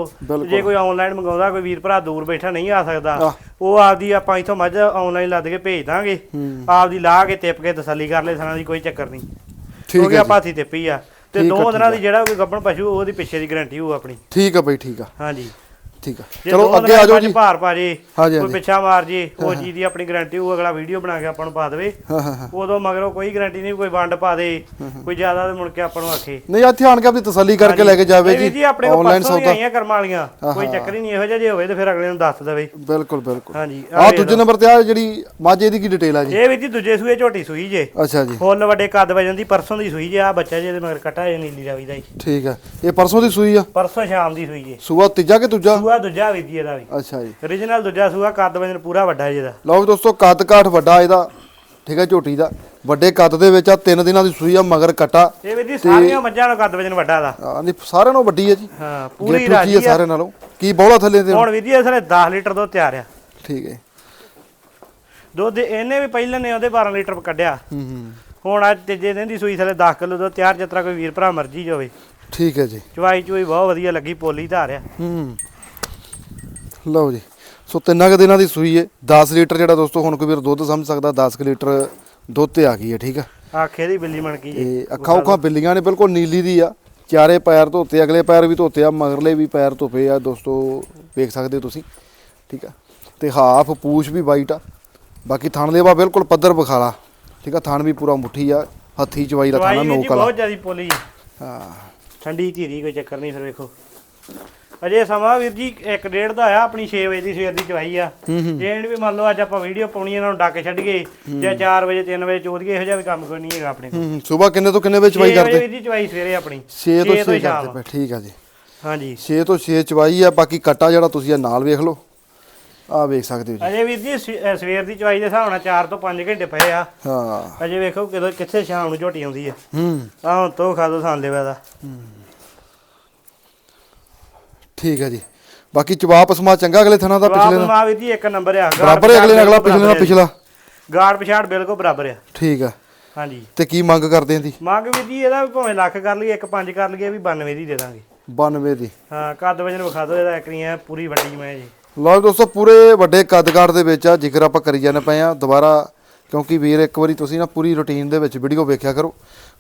ਜੇ ਕੋਈ ਆਨਲਾਈਨ ਮੰਗਾਉਂਦਾ ਕੋਈ ਵੀਰ ਭਰਾ ਦੂਰ ਬੈਠਾ ਨਹੀਂ ਆ ਸਕਦਾ। ਉਹ ਆਪਦੀ ਆਪਾਂ ਇਥੋਂ ਮੱਝ ਆਨਲਾਈਨ ਲੱਦ ਕੇ ਭੇਜ ਦਾਂਗੇ। ਹੂੰ। ਆਪਦੀ ਲਾ ਕੇ ਤਿਪ ਕੇ ਤਸੱਲੀ ਕਰ ਲੈ ਥਣਾ ਦੀ ਕੋਈ ਚੱਕਰ ਨਹੀਂ। ਠੀਕ ਕਿਉਂਕਿ ਹੈ ਆਪਾਂ ਹੱਥੀ ਤਿੱਪੀ ਆ। ਤੇ ਦੋ ਦਿਨਾਂ ਦੀ ਜਿਹੜਾ ਕੋਈ ਗੱਬਣ ਪਸ਼ੂ ਉਹਦੀ ਪਿੱਛੇ ਦੀ ਗਾਰੰਟੀ ਹੋਊ ਆਪਣੀ। ਠੀਕ ਆ ਬਈ ਠੀਕ ਆ। ਹਾਂਜੀ। ਠੀਕ ਆ। ਚਲੋ ਅੱਗੇ ਆ ਜਾਓ ਜੀ। ਭਾਰ ਪਾ ਜੇ ਹਾਂਜੀ ਕੋਈ ਪਿੱਛਾ ਮਾਰ ਜੇ ਉਹ ਚੀਜ਼ ਦੀ ਆਪਣੀ ਗਾਰੰਟੀ ਹੋਊ ਅਗਲਾ ਵੀਡੀਓ ਬਣਾ ਕੇ ਆਪਾਂ ਨੂੰ ਪਾ ਦੇਵੇ। ਉਦੋਂ ਮਗਰੋਂ ਕੋਈ ਗਾਰੰਟੀ ਨਹੀਂ ਕੋਈ ਵੰਡ ਪਾ ਦੇ ਕੋਈ ਜ਼ਿਆਦਾ ਤੇ ਮੁੜ ਕੇ ਆਪਾਂ ਨੂੰ ਆਖੇ। ਨਹੀਂ ਇੱਥੇ ਆਣ ਕੇ ਆਪਣੀ ਤਸੱਲੀ ਕਰਕੇ ਲੈ ਕੇ ਜਾਵੇ ਜੀ। ਜੀ ਆਪਣੇ ਕੋਲ ਪਰਸੋਂ ਆਈਆਂ ਕਰਮਾਂ ਵਾਲੀਆਂ ਕੋਈ ਚੱਕਰ ਹੀ ਨਹੀਂ ਇਹੋ ਜਿਹਾ ਜੇ ਹੋਵੇ ਤੇ ਫਿਰ ਅਗਲੇ ਨੂੰ ਦੱਸ ਦੇਵੇ। ਬਿਲਕੁਲ ਬਿਲਕੁਲ। ਹਾਂਜੀ ਆ ਦੂਜੇ ਨੰਬਰ ਤੇ ਆ ਜਿਹੜੀ ਮਾਝੇ ਦੀ ਕੀ ਡਿਟੇਲ ਆ ਜੀ? ਇਹ ਵੀ ਜੀ ਦੂਜੇ ਸੂਏ ਝੋਟੀ ਸੂਈ ਜੇ। ਅੱਛਾ ਜੀ। ਫੁੱਲ ਵੱਡੇ ਕੱਦ ਵਜਨ ਦੀ ਪਰਸੋਂ ਦੀ ਸੂਈ ਜੇ ਆ ਬੱਚਾ ਜੇ ਇਹਦੇ ਮਗਰ ਕਟਾ ਜੇ ਨੀਲੀ ਰਾਵੀ ਦਾ ਹੀ। ਠੀਕ ਆ। ਇਹ ਪਰਸੋਂ ਦੀ ਸੂਈ ਆ? ਪਰਸੋਂ ਸ਼ਾਮ ਦੀ ਸੂਈ ਜੇ। ਸੂਆ ਤੀਜਾ ਕਿ ਦੂਜਾ? ਸੂਆ ਦੂਜਾ ਵੀ ਜੀ ਇਹਦਾ ਵੀ। ਅੱਛਾ ਜੀ। Origignal ਦੂਜਾ ਸੂਆ ਕੱਦ ਵਜਨ ਪੂਰਾ ਵੱਡਾ ਜੇ ਇਹਦਾ। ਲਓ ਵੀ ਦੋਸਤੋ ਕੱਦ ਕਾਠ ਵੱਡਾ ਇਹਦਾ। ਠੀਕ ਹੈ ਝੋਟੀ ਦਾ। ਵੱਡੇ ਕੱਦ ਦੇ ਵਿੱਚ ਆ ਤਿੰਨ ਦਿਨਾਂ ਦੀ ਸੂਈ ਆ ਮਗਰ ਕਟਾ। ਇਹ ਵੀ ਜੀ ਸਾਰੀਆਂ ਮੱਝਾਂ ਨੂੰ ਕੱਦ ਵਜਨ ਵੱਡਾ ਦਾ ਆ ਨਹੀਂ ਸਾਰਿਆਂ ਨਾਲੋਂ ਵੱਡੀ ਹੈ ਜੀ। ਹਾਂ ਪੂਰੀ ਰਾਜੀ ਹੈ ਸਾਰਿਆਂ ਨਾਲੋਂ। ਕੀ ਬੋਲਾ ਥੱਲੇ ਤੇ? ਹੁਣ ਵੀ ਜੀ ਅਸਲੇ 10 ਲੀਟਰ ਦੁੱਧ ਤਿਆਰ ਆ। ਠੀਕ ਹੈ। ਦੁੱਧ ਇਹਨੇ ਵੀ ਪਹਿਲਾਂ ਨੇ ਉਹਦੇ 12 ਲੀਟਰ ਕੱਢਿਆ। ਹੂੰ ਹੂੰ। ਹੁਣ ਅੱਜ ਤੀਜੇ ਦਿਨ ਦੀ ਸੂਈ ਥਲੇ 10 ਕਿਲੋ ਦੁੱਧ ਤਿਆਰ ਜਿਸ ਤਰ੍ਹਾਂ ਕੋਈ ਵੀਰ ਭਰਾ ਮਰਜ਼ੀ ਜਾਵੇ। ਠੀਕ ਹੈ ਜੀ। ਚਵਾਈ ਚੁਈ ਬਹੁਤ ਵਧੀਆ ਲੱਗੀ ਪੋਲੀ ਧਾਰਿਆ। ਹੂੰ। ਲਓ ਜੀ। ਸੋ ਤਿੰਨਾਂ ਕੁ ਦਿਨਾਂ ਦੀ ਸੂਈ ਹੈ 10 ਲੀਟਰ ਜਿਹੜਾ ਦੋਸਤੋ ਹੁਣ ਕੋਈ ਵੀਰ ਦੁੱਧ ਸਮਝ ਸਕਦਾ 10 ਕੁ ਲੀਟਰ ਦੁੱਧ ਤੇ ਆ ਗਈ ਹੈ ਠੀਕ ਆ? ਆਖੇ ਦੀ ਬਿੱਲੀ ਕੀ ਜੀ ਇਹ ਅੱਖਾਂ ਉਖਾਂ ਬਿੱਲੀਆਂ ਨੇ ਬਿਲਕੁਲ ਨੀਲੀ ਦੀ ਆ। ਚਾਰੇ ਪੈਰ ਧੋਤੇ ਅਗਲੇ ਪੈਰ ਵੀ ਧੋਤੇ ਆ ਮਗਰਲੇ ਵੀ ਪੈਰ ਧੋਪੇ ਆ ਦੋਸਤੋ ਵੇਖ ਸਕਦੇ ਹੋ ਤੁਸੀਂ ਠੀਕ ਆ? ਤੇ ਹਾਫ ਪੂਛ ਵੀ ਵਾਈਟ ਆ। ਬਾਕੀ ਥਣ ਲੇਵਾ ਬਿਲਕੁਲ ਪੱਧਰ ਬਖਾਲਾ ਠੀਕ ਆ? ਥਣ ਵੀ ਪੂਰਾ ਮੁੱਠੀ ਆ ਹੱਥੀ ਚਵਾਈ ਦਾ ਥਾਣਾ ਵੀ ਜੀ ਨੋਕ ਵਾਲਾ। ਬਹੁਤ ਜ਼ਿਆਦੀ ਪੋਲੀ ਹਾਂ। ਠੰਡੀ ਧੀਰੀ ਕੋਈ ਚੱਕਰ ਨਹੀਂ ਫਿਰ ਵੇਖੋ। ਅਜੇ ਸਮਾਂ ਵੀਰ ਜੀ 1:30 ਦਾ ਆ ਆਪਣੀ 6 ਵਜੇ ਦੀ ਸਵੇਰ ਦੀ ਚਵਾਈ ਆ। ਜੇ ਇਹਨੂੰ ਵੀ ਮੰਨ ਲਓ ਅੱਜ ਆਪਾਂ ਵੀਡੀਓ ਪਾਉਣੀ ਇਹਨਾਂ ਨੂੰ ਡੱਕ ਛੱਡ ਗਏ ਜਾਂ 4 ਵਜੇ 3 ਵਜੇ ਚੋਦ ਗਏ ਇਹੋ ਜਿਹਾ ਵੀ ਕੰਮ ਕੋਈ ਨਹੀਂ ਹੈਗਾ ਆਪਣੇ ਕੋਲ। ਹੂੰ ਸਵੇਰ ਕਿੰਨੇ ਤੋਂ ਕਿੰਨੇ ਵਜੇ ਚਵਾਈ 6 ਵਜੇ ਕਰਦੇ? ਵੀਰ ਜੀ ਚਵਾਈ ਸਵੇਰੇ ਆਪਣੀ। 6 ਤੋਂ ਛੇ 6 ਸ਼ਾਮ। ਕਰਦੇ ਪਏ ਠੀਕ ਆ ਜੀ। ਹਾਂਜੀ। 6 ਤੋਂ 6 ਚਵਾਈ ਆ ਬਾਕੀ ਕੱਟਾ ਜਿਹੜਾ ਤੁਸੀਂ ਆ ਨਾਲ ਵੇਖ ਲਓ। ਆ ਵੇਖ ਸਕਦੇ ਹੋ ਜੀ। ਅਜੇ ਵੀਰ ਜੀ ਸਵੇਰ ਦੀ ਚਵਾਈ ਦੇ ਹਿਸਾਬ ਨਾਲ 4 ਤੋਂ 5 ਘੰਟੇ ਪਏ ਆ। ਹਾਂ। ਅਜੇ ਵੇਖੋ ਕਿਦੋਂ ਕਿੱਥੇ ਸ਼ਾਮ ਨੂੰ ਝੋਟੀ ਆਉਂਦੀ ਹੈ ਹੂੰ। ਆ ਹੁਣ ਤੋਂ ਖਾ ਦੋ ਸਾਂ ਲੈਵਾ ਦਾ ਠੀਕ ਹੈ ਜੀ। ਬਾਕੀ ਜਵਾਬ ਪਸਮਾ ਚੰਗਾ ਅਗਲੇ ਥਣਾ ਦਾ ਪਿਛਲੇ ਨਾਲ ਮਾ ਜੀ ਇੱਕ ਨੰਬਰ ਆ ਬਰਾਬਰ ਹੈ ਅਗਲੇ ਨਾਲ ਅਗਲਾ ਪਿਛਲੇ ਨਾਲ ਪਿਛਲਾ। ਗਾੜ ਪਛਾੜ ਬਿਲਕੁਲ ਬਰਾਬਰ ਆ। ਠੀਕ ਆ। ਹਾਂਜੀ। ਤੇ ਕੀ ਮੰਗ ਕਰਦੇ ਆਂ ਦੀ ਮੰਗ ਵੀਰ ਜੀ ਇਹਦਾ ਵੀ ਭਾਵੇਂ ਲੱਖ ਕਰ ਲਈਏ ਇੱਕ ਪੰਜ ਕਰ ਲਈਏ ਵੀ 92 ਦੀ ਦੇ ਦਾਂਗੇ। 92 ਦੀ। ਹਾਂ ਕੱਦ ਵਜਨ ਵਿਖਾ ਦਿਓ ਇਹਦਾ ਇੱਕ ਨਹੀਂ ਹੈ ਪੂਰੀ ਵੱਡੀ ਮੈਂ ਜੀ। ਲਓ ਦੋਸਤੋ ਪੂਰੇ ਵੱਡੇ ਕੱਦਕਾਠ ਦੇ ਵਿੱਚ ਆ ਜ਼ਿਕਰ ਆਪਾਂ ਕਰੀ ਜਾਂਦੇ ਪਏ ਆ ਦੁਬਾਰਾ ਕਿਉਂਕਿ ਵੀਰ ਇੱਕ ਵਾਰੀ ਤੁਸੀਂ ਨਾ ਪੂਰੀ ਰੁਟੀਨ ਦੇ ਵਿੱਚ ਵੀਡੀਓ ਵੇਖਿਆ ਕਰੋ।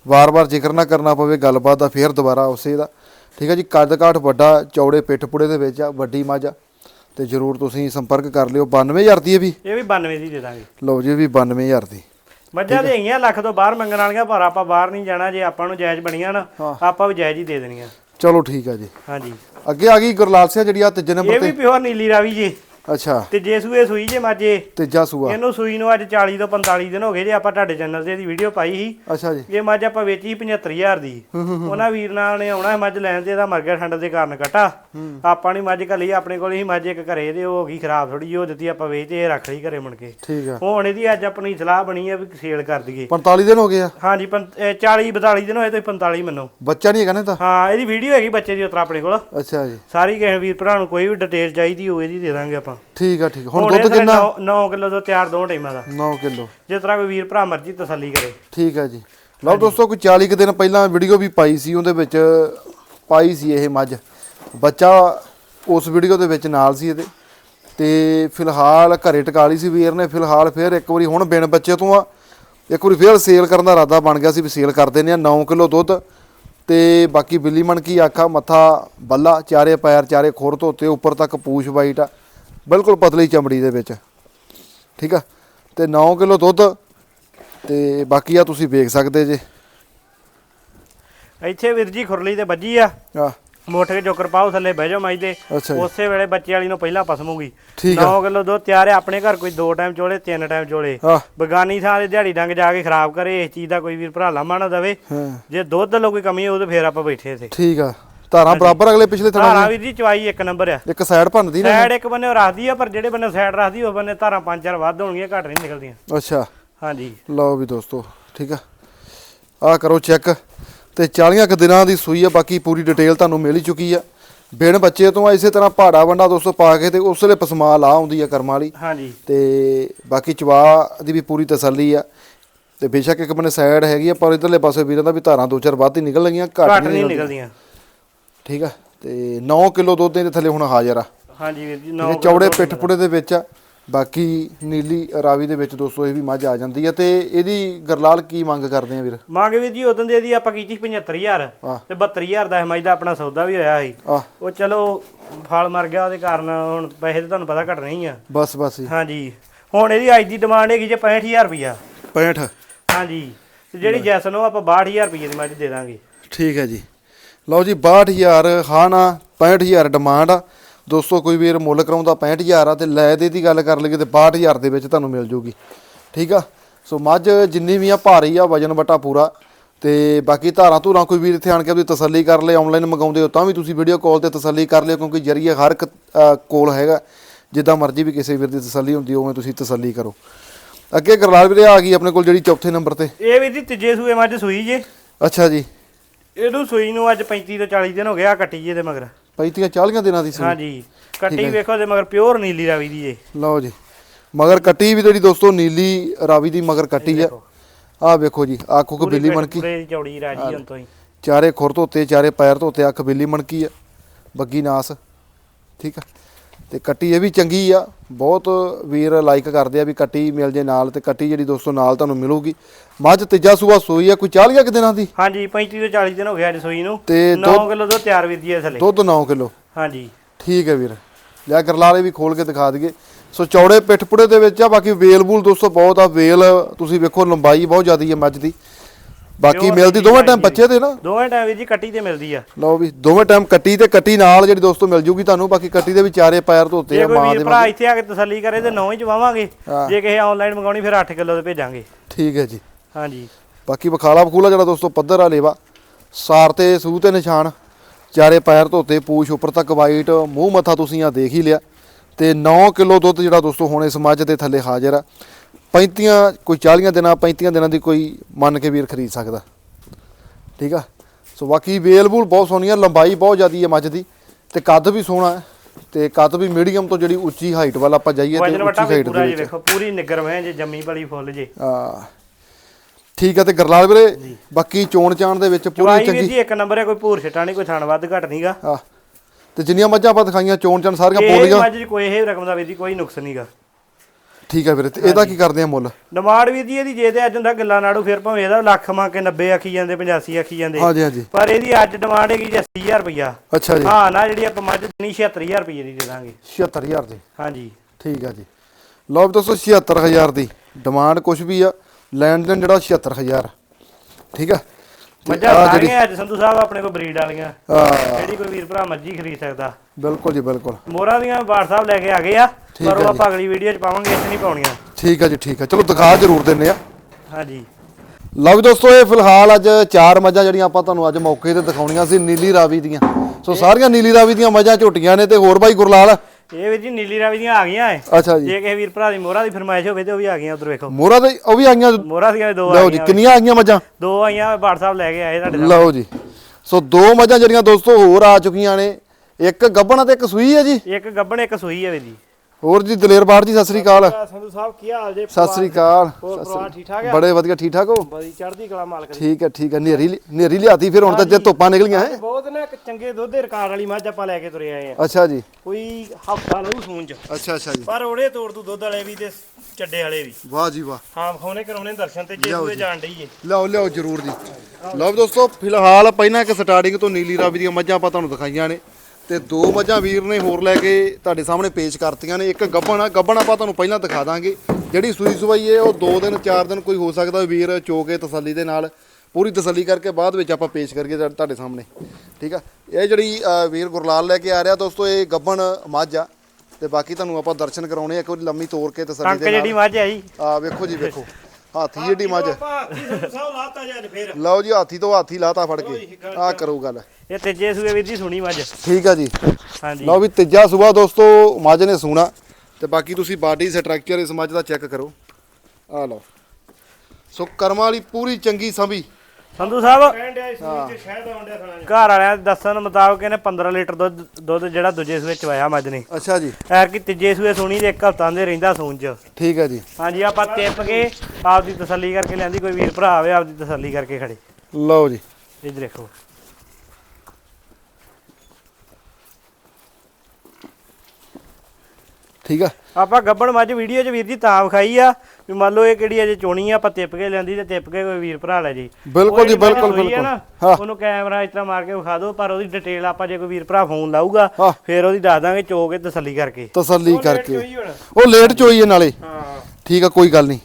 ਵਾਰ-ਵਾਰ ਜ਼ਿਕਰ ਨਾ ਕਰਨਾ ਪਵੇ ਗੱਲਬਾਤ ਦਾ ਫੇਰ ਦੁਬਾਰਾ ਉਸੇ ਦਾ। ਠੀਕ ਹੈ ਜੀ ਕੱਦਕਾਠ ਵੱਡਾ ਚੌੜੇ ਪਿੱਠ ਪੁੜੇ ਦੇ ਵਿੱਚ ਆ ਵੱਡੀ ਮੱਝ ਆ ਤੇ ਜਰੂਰ ਤੁਸੀਂ ਸੰਪਰਕ ਕਰ ਲਿਓ। 92000 ਦੀ ਇਹ ਵੀ? ਇਹ ਵੀ 92 ਦੀ ਦੇ ਦਾਂਗੇ। ਲਓ ਜੀ ਇਹ ਵੀ 92000 ਦੀ। ਮੱਝਾਂ ਦੇ ਹੈਗੀਆਂ ਲੱਖ ਤੋਂ ਬਾਹਰ ਮੰਗਣ ਵਾਲੀਆਂ ਪਰ ਆਪਾਂ ਬਾਹਰ ਨਹੀਂ ਜਾਣਾ। ਜੇ ਆਪਾਂ ਨੂੰ ਜਾਇਜ਼ ਬਣੀਆਂ ਨਾ। ਆਪਾਂ ਵੀ ਜਾਇਜ਼ ਹੀ ਦੇ ਦੇਣੀਆਂ। ਚਲੋ ਠੀਕ ਆ ਜੀ। ਹਾਂਜੀ। ਅੱਗੇ ਆ ਗਈ ਗੁਰਲਾਲ ਸਿੰਘ ਜਿਹੜੀ ਆ ਤੀਜੇ ਨੰਬਰ ਇਹ ਵੀ ਤੇ। ਪਿਓਰ ਨੀਲੀ ਰਾਵੀ ਜੀ। ਅੱਛਾ। ਤੇ ਜੇ ਸੂਏ ਸੂਈ ਜੇ ਮਾਝੇ ਤੀਜਾ ਸੂਆ। ਇਹਨੂੰ ਸੂਈ ਨੂੰ ਅੱਜ 40 ਤੋਂ 45 ਦਿਨ ਹੋ ਗਏ ਜੇ ਆਪਾਂ ਤੁਹਾਡੇ ਚੈਨਲ ਤੇ ਇਹਦੀ ਵੀਡੀਓ ਪਾਈ ਸੀ। ਅੱਛਾ ਜੀ। ਇਹ ਮੱਝ ਆਪਾਂ ਵੇਚੀ 75000 ਦੀ। ਉਹਨਾਂ ਵੀਰ ਨਾਲ ਨੇ ਆਉਣਾ ਮੱਝ ਲੈਣ ਤੇ ਇਹਦਾ ਮਰ ਗਿਆ ਠੰਡ ਦੇ ਕਾਰਨ ਕਟਾ। ਆਪਾਂ ਨੇ ਮੱਝ ਘੱਲੀ ਆਪਣੇ ਕੋਲ ਹੀ ਮੱਝ ਇੱਕ ਘਰੇ ਉਹ ਹੋ ਗਈ ਖਰਾਬ ਥੋੜੀ ਜਿਹੀ ਉਹ ਦਿੱਤੀ ਆਪਾਂ ਵੇਚ ਤੇ ਇਹ ਰੱਖ ਲਈ ਘਰੇ ਮੁੜ ਕੇ। ਠੀਕ ਆ। ਹੁਣ ਇਹਦੀ ਅੱਜ ਆਪਣੀ ਸਲਾਹ ਬਣੀ ਹੈ ਵੀ ਸੇਲ ਕਰ ਦਈਏ। 45 ਦਿਨ ਹੋ ਗਏ ਆ। ਹਾਂਜੀ ਪੰ- ਇਹ 40 42 ਦਿਨ ਹੋਏ ਤੇ 45 ਮੰਨੋ। ਬੱਚਾ ਨਹੀਂ ਹੈਗਾ ਨਾ ਤਾਂ? ਹਾਂ ਇਹਦੀ ਵੀਡੀਓ ਹੈਗੀ ਬੱਚੇ ਦੀ ਉਤਰਾ ਆਪਣੇ ਕੋਲ। ਅੱਛਾ ਜੀ। ਸਾਰੀ ਕਿਸੇ ਵੀਰ ਭਰਾ ਨੂੰ ਕੋਈ ਵੀ ਡਿਟੇਲ ਚਾਹੀਦੀ ਹੋਵੇ ਇਹਦੀ ਦੇ ਦਾਂਗੇ ਆਪਾਂ। ਠੀਕ ਆ ਠੀਕ। ਹੁਣ ਦੁੱਧ ਕਿੰਨਾ? 9 ਕਿਲੋ ਤੋਂ ਤਿਆਰ ਦੋ ਟਾਈਮਾਂ ਦਾ। 9 ਕਿਲੋ। ਜਿਸ ਤਰ੍ਹਾਂ ਕੋਈ ਵੀਰ ਭਰਾ ਮਰਜ਼ੀ ਤਸੱਲੀ ਕਰੇ। ਠੀਕ ਆ ਜੀ। ਲਓ ਦੋਸਤੋ ਕੋਈ 40 ਕੁ ਦਿਨ ਪਹਿਲਾਂ ਵੀਡੀਓ ਵੀ ਪਾਈ ਸੀ ਉਹਦੇ ਵਿੱਚ ਪਾਈ ਸੀ ਇਹ ਮੱਝ। ਬੱਚਾ ਉਸ ਵੀਡੀਓ ਦੇ ਵਿੱਚ ਨਾਲ ਸੀ ਇਹਦੇ। ਤੇ ਫਿਲਹਾਲ ਘਰੇ ਟਕਾ ਲਈ ਸੀ ਵੀਰ ਨੇ। ਫਿਲਹਾਲ ਫਿਰ ਇੱਕ ਵਾਰੀ ਹੁਣ ਬਿਨ ਬੱਚੇ ਤੋਂ ਆ। ਇੱਕ ਵਾਰੀ ਫੇਰ ਸੇਲ ਕਰਨ ਦਾ ਇਰਾਦਾ ਬਣ ਗਿਆ ਸੀ ਵੀ ਸੇਲ ਕਰ ਦਿੰਦੇ ਆ। 9 ਕਿਲੋ ਦੁੱਧ ਤੇ ਬਾਕੀ ਬਿੱਲੀ ਮਣ ਕੀ ਆਖਾ ਮੱਥਾ ਬੱਲਾ ਚਾਰੇ ਪੈਰ ਚਾਰੇ ਖੁਰ ਧੋਤੇ ਉੱਪਰ ਤੱਕ ਪੂਛ ਵਾਈਟ ਆ। ਬਿਲਕੁਲ ਪਤਲੀ ਚਮੜੀ ਦੇ ਵਿੱਚ। ਠੀਕ ਆ? ਤੇ 9 ਕਿਲੋ ਦੁੱਧ ਤੇ ਬਾਕੀ ਆ ਤੁਸੀਂ ਵੇਖ ਸਕਦੇ ਜੇ। ਇੱਥੇ ਵੀਰ ਜੀ ਖੁਰਲੀ ਤੇ ਵੱਜੀ ਆ। ਆ ਮੋਠ ਕੇ ਜੋਕਰ ਪਾਓ ਥੱਲੇ ਬਹਿ ਜਾਓ ਮਾਈ ਦੇ ਅੱਛਾ ਜੀ। ਉਸੇ ਵੇਲੇ ਬੱਚੇ ਵਾਲੀ ਨੂੰ ਪਹਿਲਾਂ ਪਸਮੂਗੀ। ਠੀਕ ਆ। 9 ਕਿਲੋ ਦੁੱਧ ਤਿਆਰ ਹੈ ਆਪਣੇ ਘਰ ਕੋਈ ਦੋ ਟਾਈਮ ਚੋਲੇ ਤਿੰਨ ਟਾਈਮ ਚੋਲੇ। ਆ ਬਗਾਨੀ ਥਾਂ ਦੇ ਦਿਹਾੜੀ ਡੰਗ ਜਾ ਕੇ ਖਰਾਬ ਕਰੇ ਇਸ ਚੀਜ਼ ਦਾ ਕੋਈ ਵੀਰ ਭਰਾ ਲਾਮਾ ਨਾ ਦਵੇ। ਹਾਂ। ਜੇ ਦੁੱਧ ਲੋ ਕੋਈ ਕਮੀ ਹੋਊ ਤੇ ਫੇਰ ਆਪਾਂ ਬੈਠੇ ਇੱਥੇ। ਠੀਕ ਆ। ਧਾਰਾਂ ਬਰਾਬਰ ਅਗਲੇ ਪਿਛਲੇ ਥਣਾ ਧਾਰਾਂ ਵੀਰ ਜੀ ਚਵਾਈ ਇੱਕ ਨੰਬਰ ਆ। ਇੱਕ ਸਾਈਡ ਭੰਨਦੀ ਨਾ ਸਾਈਡ ਇੱਕ ਬੰਨੇ ਰੱਖਦੀ ਆ ਪਰ ਜਿਹੜੇ ਬੰਨੇ ਸਾਈਡ ਰੱਖਦੀ ਉਹ ਬੰਨੇ ਧਾਰਾਂ ਪੰਜ ਚਾਰ ਵੱਧ ਹੋਣਗੀਆਂ ਘੱਟ ਨਹੀਂ ਨਿਕਲਦੀਆਂ। ਅੱਛਾ। ਹਾਂਜੀ। ਲਓ ਵੀ ਦੋਸਤੋ ਠੀਕ ਆ। ਆ ਕਰੋ ਚੈੱਕ। ਤੇ 40 ਕੁ ਦਿਨਾਂ ਦੀ ਸੂਈ ਆ ਬਾਕੀ ਪੂਰੀ ਡਿਟੇਲ ਤੁਹਾਨੂੰ ਮਿਲ ਚੁੱਕੀ ਆ। ਬਿਨ ਬੱਚੇ ਤੋਂ ਆ ਇਸੇ ਤਰ੍ਹਾਂ ਪਹਾੜਾ ਵੰਡਾ ਦੋਸਤੋ ਪਾ ਕੇ ਤੇ ਉਸ ਵੇਲੇ ਪਸਮਾ ਲਾ ਆਉਂਦੀ ਆ ਕਰਮਾਂ ਵਾਲੀ। ਹਾਂਜੀ। ਤੇ ਬਾਕੀ ਚਵਾ ਦੀ ਵੀ ਪੂਰੀ ਤਸੱਲੀ ਆ। ਤੇ ਬੇਸ਼ੱਕ ਇੱਕ ਬੰਨੇ ਸਾਈਡ ਹੈਗੀ ਆ ਪਰ ਇਧਰਲੇ ਪਾਸੇ ਵੀਰਾਂ ਦਾ ਵੀ ਧਾਰਾਂ ਦੋ ਚਾਰ ਵੱਧ ਹੀ ਨਿਕਲ ਲਗੀਆਂ ਘੱਟ ਨਹੀਂ ਨਿਕਲਦੀਆਂ। ਠੀਕ ਆ? ਤੇ 9 ਕਿਲੋ ਦੁੱਧ ਦੇ ਥੱਲੇ ਹੁਣ ਹਾਜ਼ਰ ਆ। ਹਾਂਜੀ ਵੀਰ ਜੀ ਇਹ ਨੌ ਚੌੜੇ ਪਿੱਠ ਪੁੜੇ ਦੇ ਵਿੱਚ ਆ। ਬਾਕੀ ਨੀਲੀ ਰਾਵੀ ਦੇ ਵਿੱਚ ਦੋਸਤੋ ਇਹ ਵੀ ਮੱਝ ਆ ਜਾਂਦੀ ਆ। ਤੇ ਇਹਦੀ ਗਰਲਾਲ ਕੀ ਮੰਗ ਕਰਦੇ ਆ ਵੀਰ? ਮੰਗ ਵੀਰ ਜੀ ਉਦੋਂ ਦੇ ਦੀ ਆਪਾਂ ਕੀਤੀ 75000 ਆਹ। ਤੇ 72000 ਦਾ ਹਮਾਈ ਦਾ ਆਪਣਾ ਸੌਦਾ ਵੀ ਹੋਇਆ ਸੀ। ਆ ਉਹ ਚਲੋ ਫਲ ਮਰ ਗਿਆ ਉਹਦੇ ਕਾਰਨ ਹੁਣ ਪੈਸੇ ਤਾਂ ਤੁਹਾਨੂੰ ਪਤਾ ਘਟ ਨਹੀਂ ਆ। ਬਸ ਬਸ ਜੀ। ਹਾਂਜੀ। ਹੁਣ ਇਹਦੀ ਅੱਜ ਦੀ ਡਿਮਾਂਡ ਹੈਗੀ ਜੇ 65000 ਰੁਪਇਆ 65 ਹਾਂਜੀ। ਤੇ ਜਿਹੜੀ ਜੈਸਨ ਉਹ ਆਪਾਂ 62000 ਰੁਪਏ ਦੀ ਮੱਝ ਦੇ ਦਾਂਗੇ। ਠੀਕ ਹੈ ਜੀ। ਲਓ ਜੀ 62000 ਹਾਂ ਨਾ 65000 ਡਿਮਾਂਡ ਆ। ਦੋਸਤੋ ਕੋਈ ਵੀਰ ਮੁੱਲ ਕਰਾਉਂਦਾ 65000 ਆ ਤੇ ਲੈ ਦੇ ਦੀ ਗੱਲ ਕਰ ਲਈਏ ਤੇ 62000 ਦੇ ਵਿੱਚ ਤੁਹਾਨੂੰ ਮਿਲ ਜੂਗੀ। ਠੀਕ ਆ? ਸੋ ਮੱਝ ਜਿੰਨੀ ਵੀ ਆ ਭਾਰੀ ਆ ਵਜਨ ਵਟਾ ਪੂਰਾ। ਤੇ ਬਾਕੀ ਧਾਰਾਂ ਧੂਰਾਂ ਕੋਈ ਵੀਰ ਇੱਥੇ ਆਣ ਕੇ ਆਪਣੀ ਤਸੱਲੀ ਕਰ ਲੇ ਆਨਲਾਈਨ ਮੰਗਾਉਂਦੇ ਹੋ ਤਾਂ ਵੀ ਤੁਸੀਂ ਵੀਡੀਓ ਕਾਲ ਤੇ ਤਸੱਲੀ ਕਰ ਲਿਓ ਕਿਉਂਕਿ ਜਰੀਏ ਹਰ ਇੱਕ ਕੋਲ ਹੈਗਾ। ਜਿੱਦਾਂ ਮਰਜ਼ੀ ਵੀ ਕਿਸੇ ਵੀਰ ਦੀ ਤਸੱਲੀ ਹੁੰਦੀ ਉਵੇਂ ਤੁਸੀਂ ਤਸੱਲੀ ਕਰੋ। ਅੱਗੇ ਗਰਲਾਲ ਵੀਰੇ ਆ ਗਈ ਆਪਣੇ ਕੋਲ ਜਿਹੜੀ ਚੌਥੇ ਨੰਬਰ ਤੇ। ਇਹ ਵੀ ਜੀ ਤੀਜੇ ਸੂਏ ਮੱਝ ਸੂਈ ਜੇ। ਅੱਛਾ ਜੀ। ਇਹਨੂੰ ਸੂਈ ਨੂੰ ਅੱਜ 35 ਤੋਂ 40 ਦਿਨ ਹੋ ਗਿਆ ਕੱਟੀ ਜੇ ਦੇ ਮਗਰ। ਪੈਂਤੀਆਂ 40 ਦਿਨਾਂ ਦੀ ਸੀ ਹਾਂਜੀ ਕੱਟੀ ਵੇਖੋ ਦੇ ਮਗਰ ਪਿਓਰ ਨੀਲੀ ਰਾਵੀ ਦੀ ਜੇ ਲਓ ਜੀ ਮਗਰ ਕੱਟੀ ਵੀ ਜਿਹੜੀ ਦੋਸਤੋ ਨੀਲੀ ਰਾਵੀ ਦੀ ਮਗਰ ਕੱਟੀ ਆ। ਆਹ ਵੇਖੋ ਜੀ ਆਖੋ ਕੋ ਬਿੱਲੀ ਮਣਕੀ। ਪੂਰੇ ਚੌੜੀ ਰਾਜੀ ਹੁਣ ਤੋਂ ਹੀ। ਚਾਰੇ ਖੁਰ ਧੋਤੇ ਚਾਰੇ ਪੈਰ ਧੋਤੇ ਅੱਖ ਬਿੱਲੀ ਮਣਕੀ ਆ। ਬੱਗੀ ਨਾਸ। ਠੀਕ ਆ। ਤੇ ਕੱਟੀ ਇਹ ਵੀ ਚੰਗੀ ਆ ਬਹੁਤ ਵੀਰ ਲਾਈਕ ਕਰਦੇ ਆ ਵੀ ਕੱਟੀ ਮਿਲ ਜੇ ਨਾਲ ਤੇ ਕੱਟੀ ਜਿਹੜੀ ਦੋਸਤੋ ਨਾਲ ਤੁਹਾਨੂੰ ਮਿਲੂਗੀ। ਮੱਝ ਤੀਜਾ ਸੂਆ ਸੋਈ ਆ ਕੋਈ 40 ਕਿ ਦਿਨਾਂ ਦੀ? ਹਾਂਜੀ 35 ਤੋਂ 40 ਦਿਨ ਹੋ ਗਿਆ ਅੱਜ ਸੂਈ ਨੂੰ। ਤੇ 9 ਕਿਲੋ ਦੁੱਧ ਤਿਆਰ ਜੀ ਇਹ ਥੱਲੇ ਦੁੱਧ 9 ਕਿਲੋ। ਹਾਂਜੀ। ਠੀਕ ਹੈ ਵੀਰ। ਲੈ ਗਰਲਾਲੇ ਵੀ ਖੋਲ ਕੇ ਦਿਖਾ ਦਈਏ। ਸੋ ਚੌੜੇ ਪਿੱਠ ਪੁੜੇ ਦੇ ਵਿੱਚ ਆ ਬਾਕੀ ਵੇਲ ਬੂਲ ਦੋਸਤੋ ਬਹੁਤ ਆ। ਵੇਲ ਤੁਸੀਂ ਵੇਖੋ ਲੰਬਾਈ ਬਹੁਤ ਜ਼ਿਆਦੀ ਹੈ ਮੱਝ ਦੀ। ਬਾਕੀ Pure ਮਿਲਦੀ ਦੋਵੇਂ ਟਾਈਮ ਬੱਚੇ ਦੇ ਨਾ। ਦੋਵੇਂ ਟਾਈਮ ਵੀਰ ਜੀ ਕੱਟੀ ਤੇ ਮਿਲਦੀ ਆ। ਲਓ ਵੀ ਦੋਵੇਂ ਟਾਈਮ ਕੱਟੀ ਤੇ ਕੱਟੀ ਨਾਲ ਜਿਹੜੀ ਦੋਸਤੋ ਮਿਲ ਜੂਗੀ ਤੁਹਾਨੂੰ ਬਾਕੀ ਕੱਟੀ ਦੇ ਵੀ ਚਾਰੇ ਪੈਰ ਧੋਤੇ ਜੇ ਆ ਕੋਈ ਮਾਂ ਵੀਰ ਦੇ ਭਰਾ ਇੱਥੇ ਆ ਕੇ ਤਸੱਲੀ ਕਰੇ ਤੇ 9 ਹੀ ਚਵਾਵਾਂਗੇ ਹਾਂ। ਜੇ ਕਿਸੇ ਆਨਲਾਈਨ ਮੰਗਾਉਣੀ ਫਿਰ 8 ਕਿਲੋ ਦੇ ਭੇਜਾਂਗੇ। ਠੀਕ ਹੈ ਜੀ। ਹਾਂਜੀ। ਬਾਕੀ ਬਖਾਲਾ ਬਖੂਲਾ ਜਿਹੜਾ ਦੋਸਤੋ ਪੱਧਰ ਆ ਲੇਵਾ ਸਾਰ ਤੇ ਸੂਹ ਤੇ ਨਿਸ਼ਾਨ ਚਾਰੇ ਪੈਰ ਧੋਤੇ ਪੂਛ ਉੱਪਰ ਤੱਕ ਵਾਈਟ ਮੂੰਹ ਮੱਥਾ ਤੁਸੀਂ ਆ ਦੇਖ ਹੀ ਲਿਆ। ਤੇ 9 ਕਿਲੋ ਦੁੱਧ ਜਿਹੜਾ ਦੋਸਤੋ ਹੁਣ ਇਸ ਮੱਝ ਦੇ ਥੱਲੇ ਹਾਜ਼ਰ ਆ। 35 ਕੋਈ 40 ਦਿਨਾਂ 35 ਦਿਨਾਂ ਦੀ ਕੋਈ ਮੰਨ ਕੇ ਵੀਰ ਖਰੀਦ ਸਕਦਾ। ਠੀਕ ਆ? ਸੋ ਬਾਕੀ ਵੇਲ ਬੂਲ ਬਹੁਤ ਸੋਹਣੀ ਆ ਲੰਬਾਈ ਬਹੁਤ ਜ਼ਿਆਦੀ ਹੈ ਮੱਝ ਦੀ ਤੇ ਕੱਦ ਵੀ ਸੋਹਣਾ ਹੈ ਤੇ ਕੱਦ ਵੀ ਮੀਡੀਅਮ ਤੋਂ ਜਿਹੜੀ ਉੱਚੀ ਹਾਈਟ ਵੱਲ ਆਪਾਂ ਜਾਈਏ ਤੇ ਉੱਚੀ ਵੀ ਹਾਈਟ ਦੇ ਵਿੱਚ। ਵੇਖੋ ਪੂਰੀ ਨਿੱਗਰ ਮੈਂ ਜੇ ਜੰਮੀ ਭਲੀ ਫੁੱਲ ਜੇ। ਆ। ਠੀਕ ਹੈ ਤੇ ਗਰਲਾਲ ਵੀਰੇ ਬਾਕੀ ਚੋਣ ਚਾਣ ਦੇ ਵਿੱਚ ਪੂਰੀ ਚੰਗੀ। ਜੀ ਇੱਕ ਨੰਬਰ ਹੈ ਕੋਈ ਭੂਰ ਛਟਾ ਨਹੀਂ ਕੋਈ ਥਣ ਵੱਧ ਘਟ ਨਹੀਂਗਾ। ਆ। ਤੇ ਜਿੰਨੀਆਂ ਮੱਝਾਂ ਆਪਾਂ ਦਿਖਾਈਆਂ ਚੋਣ ਚਾਣ ਸਾਰੀਆਂ ਇਹ ਪੋਲੀਆਂ। ਮੱਝ ਕੋਈ ਇਹ ਰਕਮ ਦਾ ਜੀ ਕੋਈ ਨੁਕਸ ਨਹੀਂਗਾ। ਠੀਕ ਹੈ ਵੀਰੇ ਤੇ ਇਹਦਾ ਕੀ ਕਰਦੇ ਆ ਮੁੱਲ? ਡਿਮਾਂਡ ਵੀਰ ਜੀ ਇਹਦੀ ਜੇ ਤੇ ਅੱਜ ਹੁੰਦਾ ਗੱਲਾਂ ਨਾੜੂ ਫਿਰ ਭਾਵੇਂ ਇਹਦਾ ਲੱਖ ਮੰਗ ਕੇ 90 ਆਖੀ ਜਾਂਦੇ 85 ਆਖੀ ਜਾਂਦੇ। ਹਾਂਜੀ ਹਾਂਜੀ। ਪਰ ਇਹਦੀ ਅੱਜ ਡਿਮਾਂਡ ਹੈਗੀ ਜੀ 80000 ਰੁਪਇਆ ਅੱਛਾ ਜੀ। ਹਾਂ ਨਾ ਜਿਹੜੀ ਆਪਾਂ ਮੱਝ ਦੇਣੀ 76000 ਰੁਪਏ ਦੀ ਦੇ ਦਾਂਗੇ। 76000 ਦੀ? ਹਾਂਜੀ। ਠੀਕ ਹੈ ਜੀ। ਲਓ ਵੀ ਦੋਸਤੋ 76000 ਦੀ। ਡਿਮਾਂਡ ਕੁਝ ਵੀ ਆ ਲੈਣ ਦੇਣ ਜਿਹੜਾ 76000 ਠੀਕ ਆ? ਮੱਝਾਂ ਆਹ ਸਾਰੀਆਂ ਅੱਜ ਸੰਧੂ ਸਾਹਿਬ ਆਪਣੇ ਕੋਲ ਬਰੀਡ ਵਾਲੀਆਂ। ਆ ਜਿਹੜੀ ਕੋਈ ਵੀਰ ਭਰਾ ਮੱਝੀ ਖਰੀਦ ਸਕਦਾ। ਬਿਲਕੁਲ ਜੀ ਬਿਲਕੁਲ। ਮੋਹਰਾਂ ਦੀਆਂ ਬਾੜ ਸਾਹਿਬ ਲੈ ਕੇ ਆ ਗਏ ਆ ਠੀਕ ਪਰ ਹੈ ਉਹ ਆਪਾਂ ਅਗਲੀ ਵੀਡੀਓ 'ਚ ਪਾਵਾਂਗੇ ਇੱਥੇ ਨਹੀਂ ਪਾਉਣੀਆਂ। ਠੀਕ ਆ ਜੀ ਠੀਕ ਆ ਚਲੋ ਦਿਖਾ ਜ਼ਰੂਰ ਦਿੰਨੇ ਆ। ਹਾਂਜੀ। ਲਓ ਵੀ ਦੋਸਤੋ ਇਹ ਫਿਲਹਾਲ ਅੱਜ ਚਾਰ ਮੱਝਾਂ ਜਿਹੜੀਆਂ ਆਪਾਂ ਤੁਹਾਨੂੰ ਅੱਜ ਮੌਕੇ ਤੇ ਦਿਖਾਉਣੀਆਂ ਸੀ ਨੀਲੀ ਰਾਵੀ ਦੀਆਂ। ਸੋ ਸਾਰੀਆਂ ਨੀਲੀ ਰਾਵੀ ਦੀਆਂ ਮੱਝਾਂ ਝੋਟੀਆਂ ਨੇ ਤੇ ਹੋਰ ਬਾਈ ਗੁਰਲਾਲ ਇਹ ਵੀਰ ਜੀ ਨੀਲੀ ਰਾਵੀ ਦੀਆਂ ਆ ਗਈਆਂ ਐ। ਅੱਛਾ ਜੀ। ਜੇ ਕਿਸੇ ਵੀਰ ਭਰਾ ਦੀ ਮੋਹਰਾਂ ਦੀ ਫਰਮਾਇਸ਼ ਹੋਵੇ ਤੇ ਉਹ ਵੀ ਆ ਗਈਆਂ ਉਧਰ ਵੇਖੋ। ਮੋਰਾ ਦੇ ਉਹ ਵੀ ਆਈਆਂ? ਮੋਹਰਾਂ ਦੀਆਂ ਵੀ ਦੋ ਆ ਲਓ ਜੀ ਕਿੰਨੀਆਂ ਆਈਆਂ ਮੱਝਾਂ? ਦੋ ਆਈਆਂ ਬਾੜ ਸਾਹਿਬ ਲੈ ਕੇ ਆਏ ਤੁਹਾਡੇ ਨਾਲ। ਲਓ ਜੀ। ਸੋ ਦੋ ਮੱਝਾਂ ਜਿਹੜੀਆਂ ਦੋਸਤੋ ਹੋਰ ਆ ਚੁੱਕੀਆਂ ਨੇ। ਇੱਕ ਗੱਬਣ ਤੇ ਇੱਕ ਸੂਈ ਹੈ ਜੀ? ਇੱਕ ਗੱਬਣ ਇੱਕ ਸੂਈ ਹੈ ਵੀਰ ਜੀ। ਹੋਰ ਜੀ ਦਲੇਰ ਬਾੜ ਜੀ ਸਤਿ ਸ੍ਰੀ ਅਕਾਲ। ਸੰਧੂ ਸਾਹਿਬ ਕੀ ਹਾਲ ਜੇ? ਸਤਿ ਸ੍ਰੀ ਅਕਾਲ। ਹੋਰ ਸਤਿ ਪਰਿਵਾਰ ਸ੍ਰੀ- ਠੀਕ ਠਾਕ ਆ? ਬੜੇ ਵਧੀਆ ਠੀਕ ਠਾਕ ਹੋ? ਬੜੀ ਚੜ੍ਹਦੀ ਕਲਾ ਮਾਲਕ ਦੀ ਠੀਕ ਹੈ ਠੀਕ ਹੈ। ਨੇਰੀ ਨੇਰੀ ਲਿਆਤੀ ਫਿਰ ਹੁਣ ਤਾਂ ਜੇ ਧੁੱਪਾਂ ਨਿਕਲੀਆਂ ਹੈ। ਬਹੁਤ ਨਾ ਇੱਕ ਚੰਗੇ ਦੁੱਧ ਦੇ ਰਿਕਾਰਡ ਵਾਲੀ ਮੱਝ ਆਪਾਂ ਲੈ ਕੇ ਤੁਰੇ ਆਏ ਆ ਅੱਛਾ ਜੀ। ਕੋਈ ਹਫਤਾ ਲਊ ਸੂਣ ਚ ਅੱਛਾ ਅੱਛਾ ਜੀ। ਪਰ ਉਹਦੇ ਤੋੜ ਤੂੰ ਦੁੱਧ ਵਾਲੇ ਵੀ ਤੇ ਚੱਡੇ ਵਾਲੇ ਵੀ। ਵਾਹ ਜੀ ਵਾਹ। ਹਾਂ ਖਾਉਣੇ ਕਰਾਉਣੇ ਦਰਸ਼ਨ ਤੇ ਜੇ ਜੀ। ਜਾਣ ਡਈਏ ਲਿਆਓ ਲਿਆਓ ਜਰੂਰ ਜੀ। ਲਓ ਦੋਸਤੋ ਫਿਲਹਾਲ ਪਹਿਲਾਂ ਕਿ ਸਟਾਰਟਿੰਗ ਤੋਂ ਨੀਲੀ ਰਾਵੀ ਦੀਆਂ ਮੱਝਾਂ ਆਪਾਂ ਤੁਹਾਨੂੰ ਦਿਖਾਈਆਂ ਨੇ। ਤੇ ਦੋ ਮੱਝਾਂ ਵੀਰ ਨੇ ਹੋਰ ਲੈ ਕੇ ਤੁਹਾਡੇ ਸਾਹਮਣੇ ਪੇਸ਼ ਕਰਤੀਆਂ ਨੇ। ਇੱਕ ਗੱਬਣ ਆ ਗੱਬਣ ਆਪਾਂ ਤੁਹਾਨੂੰ ਪਹਿਲਾਂ ਦਿਖਾ ਦਾਂਗੇ। ਜਿਹੜੀ ਸੂਈ ਸਵਾਈ ਹੈ ਉਹ 2 ਦਿਨ 4 ਦਿਨ ਕੋਈ ਹੋ ਸਕਦਾ ਵੀਰ ਚੋ ਕੇ ਤਸੱਲੀ ਦੇ ਨਾਲ ਪੂਰੀ ਤਸੱਲੀ ਕਰਕੇ ਬਾਅਦ ਵਿੱਚ ਆਪਾਂ ਪੇਸ਼ ਕਰਕੇ ਤੁਹਾ- ਤੁਹਾਡੇ ਸਾਹਮਣੇ। ਠੀਕ ਆ? ਇਹ ਜਿਹੜੀ ਵੀਰ ਗੁਰਲਾਲ ਲੈ ਕੇ ਆ ਰਿਹਾ ਦੋਸਤੋ ਇਹ ਗੱਬਣ ਮੱਝ ਆ। ਤੇ ਬਾਕੀ ਤੁਹਾਨੂੰ ਆਪਾਂ ਦਰਸ਼ਨ ਕਰਾਉਣੇ ਆ ਇੱਕ ਵਾਰੀ ਲੰਮੀ ਤੋਰ ਕੇ ਤਸੱਲੀ ਦੇ ਜਿਹੜੀ ਨਾਲ ਮੱਝ ਆਈ ਆ ਵੇਖੋ ਜੀ ਵੇਖੋ। ਹਾਥੀ ਜਿਹੜੀ ਮੱਝ। ਸਭ ਲਾਤਾ ਜੀ ਅੱਜ ਫੇਰ। ਲਓ ਜੀ ਹਾਥੀ ਤੋਂ ਹਾਥੀ ਲਾਤਾ ਫੜ ਕੇ। ਆ ਕਰੋ ਗੱਲ। ਇਹ ਤੀਜੇ ਸੂਏ ਵੀਰ ਜੀ ਸੁਣੀ ਮੱਝ। ਠੀਕ ਆ ਜੀ। ਹਾਂਜੀ। ਲਓ ਵੀ ਤੀਜਾ ਸੂਬਾ ਦੋਸਤੋ ਮੱਝ ਨੇ ਸੂਣਾ। ਤੇ ਬਾਕੀ ਤੁਸੀਂ ਬਾਡੀ ਸਟਰਕਚਰ ਇਸ ਮੱਝ ਦਾ ਚੈੱਕ ਕਰੋ। ਆ ਲਓ। ਸੋ ਕਰਮਾਂ ਵਾਲੀ ਪੂਰੀ ਚੰਗੀ ਸੰਭੀ। ਸੰਧੂ ਸਾਹਿਬ। ਘਰ ਵਾਲਿਆਂ ਦੇ ਦੱਸਣ ਮੁਤਾਬਕ ਇਹਨੇ 15 ਲੀਟਰ ਦੁੱਧ ਦੁੱਧ ਜਿਹੜਾ ਦੂਜੇ ਸੂਏ ਚਵਾਇਆ ਮੱਝ ਨੇ। ਅੱਛਾ ਜੀ। ਐਰ ਕਿ ਤੀਜੇ ਸੂਏ ਸੁਣੀ ਤੇ ਇੱਕ ਹਫ਼ਤਾ ਦੇ ਰਹਿੰਦਾ ਸੂਣ ਚ। ਠੀਕ ਹੈ ਜੀ। ਹਾਂਜੀ ਆਪਾਂ ਟਿੱਪ ਕੇ ਆਪਦੀ ਤਸੱਲੀ ਕਰਕੇ ਲਿਆਂਦੀ ਕੋਈ ਵੀਰ ਭਰਾ ਆਵੇ ਆਪਦੀ ਤਸੱਲੀ ਕਰਕੇ ਖੜੇ। ਲਓ ਜੀ। ਇੱਧਰ ਦੇਖੋ। ਠੀਕ ਆ। ਆਪਾਂ ਗੱਬਣ ਮੱਝ ਵੀਡੀਓ 'ਚ ਵੀਰ ਜੀ ਤਾਂ ਵਿਖਾਈ ਆ ਵੀ ਮੰਨ ਲਓ ਇਹ ਕਿਹੜੀ ਅਜੇ ਚੋਣੀ ਆ ਆਪਾਂ ਟਿੱਪ ਕੇ ਲੈਂਦੀ ਤੇ ਟਿੱਪ ਕੇ ਕੋਈ ਵੀਰ ਭਰਾ ਲੈ ਜੀ। ਬਿਲਕੁਲ ਜੀ ਬਿਲਕੁਲ ਬਿਲਕੁਲ। ਹਾਂ। ਉਹਨੂੰ ਕੈਮਰਾ ਇਸ ਤਰ੍ਹਾਂ ਮਾਰ ਕੇ ਵਿਖਾ ਦਿਓ ਪਰ ਉਹਦੀ ਡਿਟੇਲ ਆਪਾਂ ਜੇ ਕੋਈ ਵੀਰ ਭਰਾ ਫੋਨ ਲਾਊਗਾ। ਫਿਰ ਉਹਦੀ ਦੱਸ ਦਾਂਗੇ ਚੋ ਕੇ ਤਸੱਲੀ ਕਰਕੇ। ਤਸੱਲੀ ਕਰਕੇ। ਉਹ ਲੇਟ ਚੋਈ ਹੈ ਨਾਲੇ। ਹਾਂ। ਠੀਕ ਆ ਕੋਈ ਗੱਲ ਨਹੀਂ।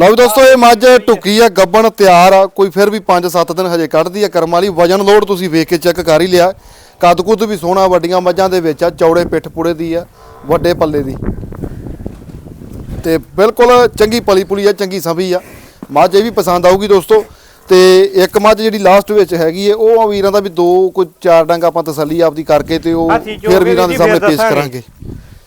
ਲਓ ਵੀ ਦੋਸਤੋ ਇਹ ਮੱਝ ਟੁੱਕੀ ਆ ਗੱਬਣ ਤਿਆਰ ਆ ਕੋਈ ਫਿਰ ਵੀ 5-7 ਦਿਨ ਹਜੇ ਕੱਢਦੀ ਆ ਕਰਮ ਵਾਲੀ ਵਜਨ ਲੋਡ ਤੁਸੀਂ ਵੇਖ ਕੇ ਚੈੱਕ ਕਰ ਹੀ ਲਿਆ। ਕੱਦ ਕੁੱਦ ਵੀ ਸੋਹਣਾ ਵੱਡੀਆਂ ਮੱਝਾਂ ਦੇ ਵਿੱਚ ਆ ਚੌੜੇ ਪਿੱਠ ਪੁੜੇ ਦੀ ਆ ਵੱਡੇ ਪੱਲੇ ਦੀ। ਤੇ ਬਿਲਕੁਲ ਚੰਗੀ ਪਲੀ ਪੁਲੀ ਆ ਚੰਗੀ ਸੰਭੀ ਆ। ਮੱਝ ਇਹ ਵੀ ਪਸੰਦ ਆਊਗੀ ਦੋਸਤੋ। ਤੇ ਇੱਕ ਮੱਝ ਜਿਹੜੀ ਲਾਸਟ ਵਿੱਚ ਹੈਗੀ ਹੈ ਉਹ ਵੀਰਾਂ ਦਾ ਵੀ ਦੋ ਕੋਈ ਚਾਰ ਡੰਗ ਆਪਾਂ ਤਸੱਲੀ ਆਪਦੀ ਕਰਕੇ ਤੇ ਉਹ ਫਿਰ ਵੀਰਾਂ ਦੇ ਸਾਹਮਣੇ ਪੇਸ਼। ਕਰਾਂਗੇ।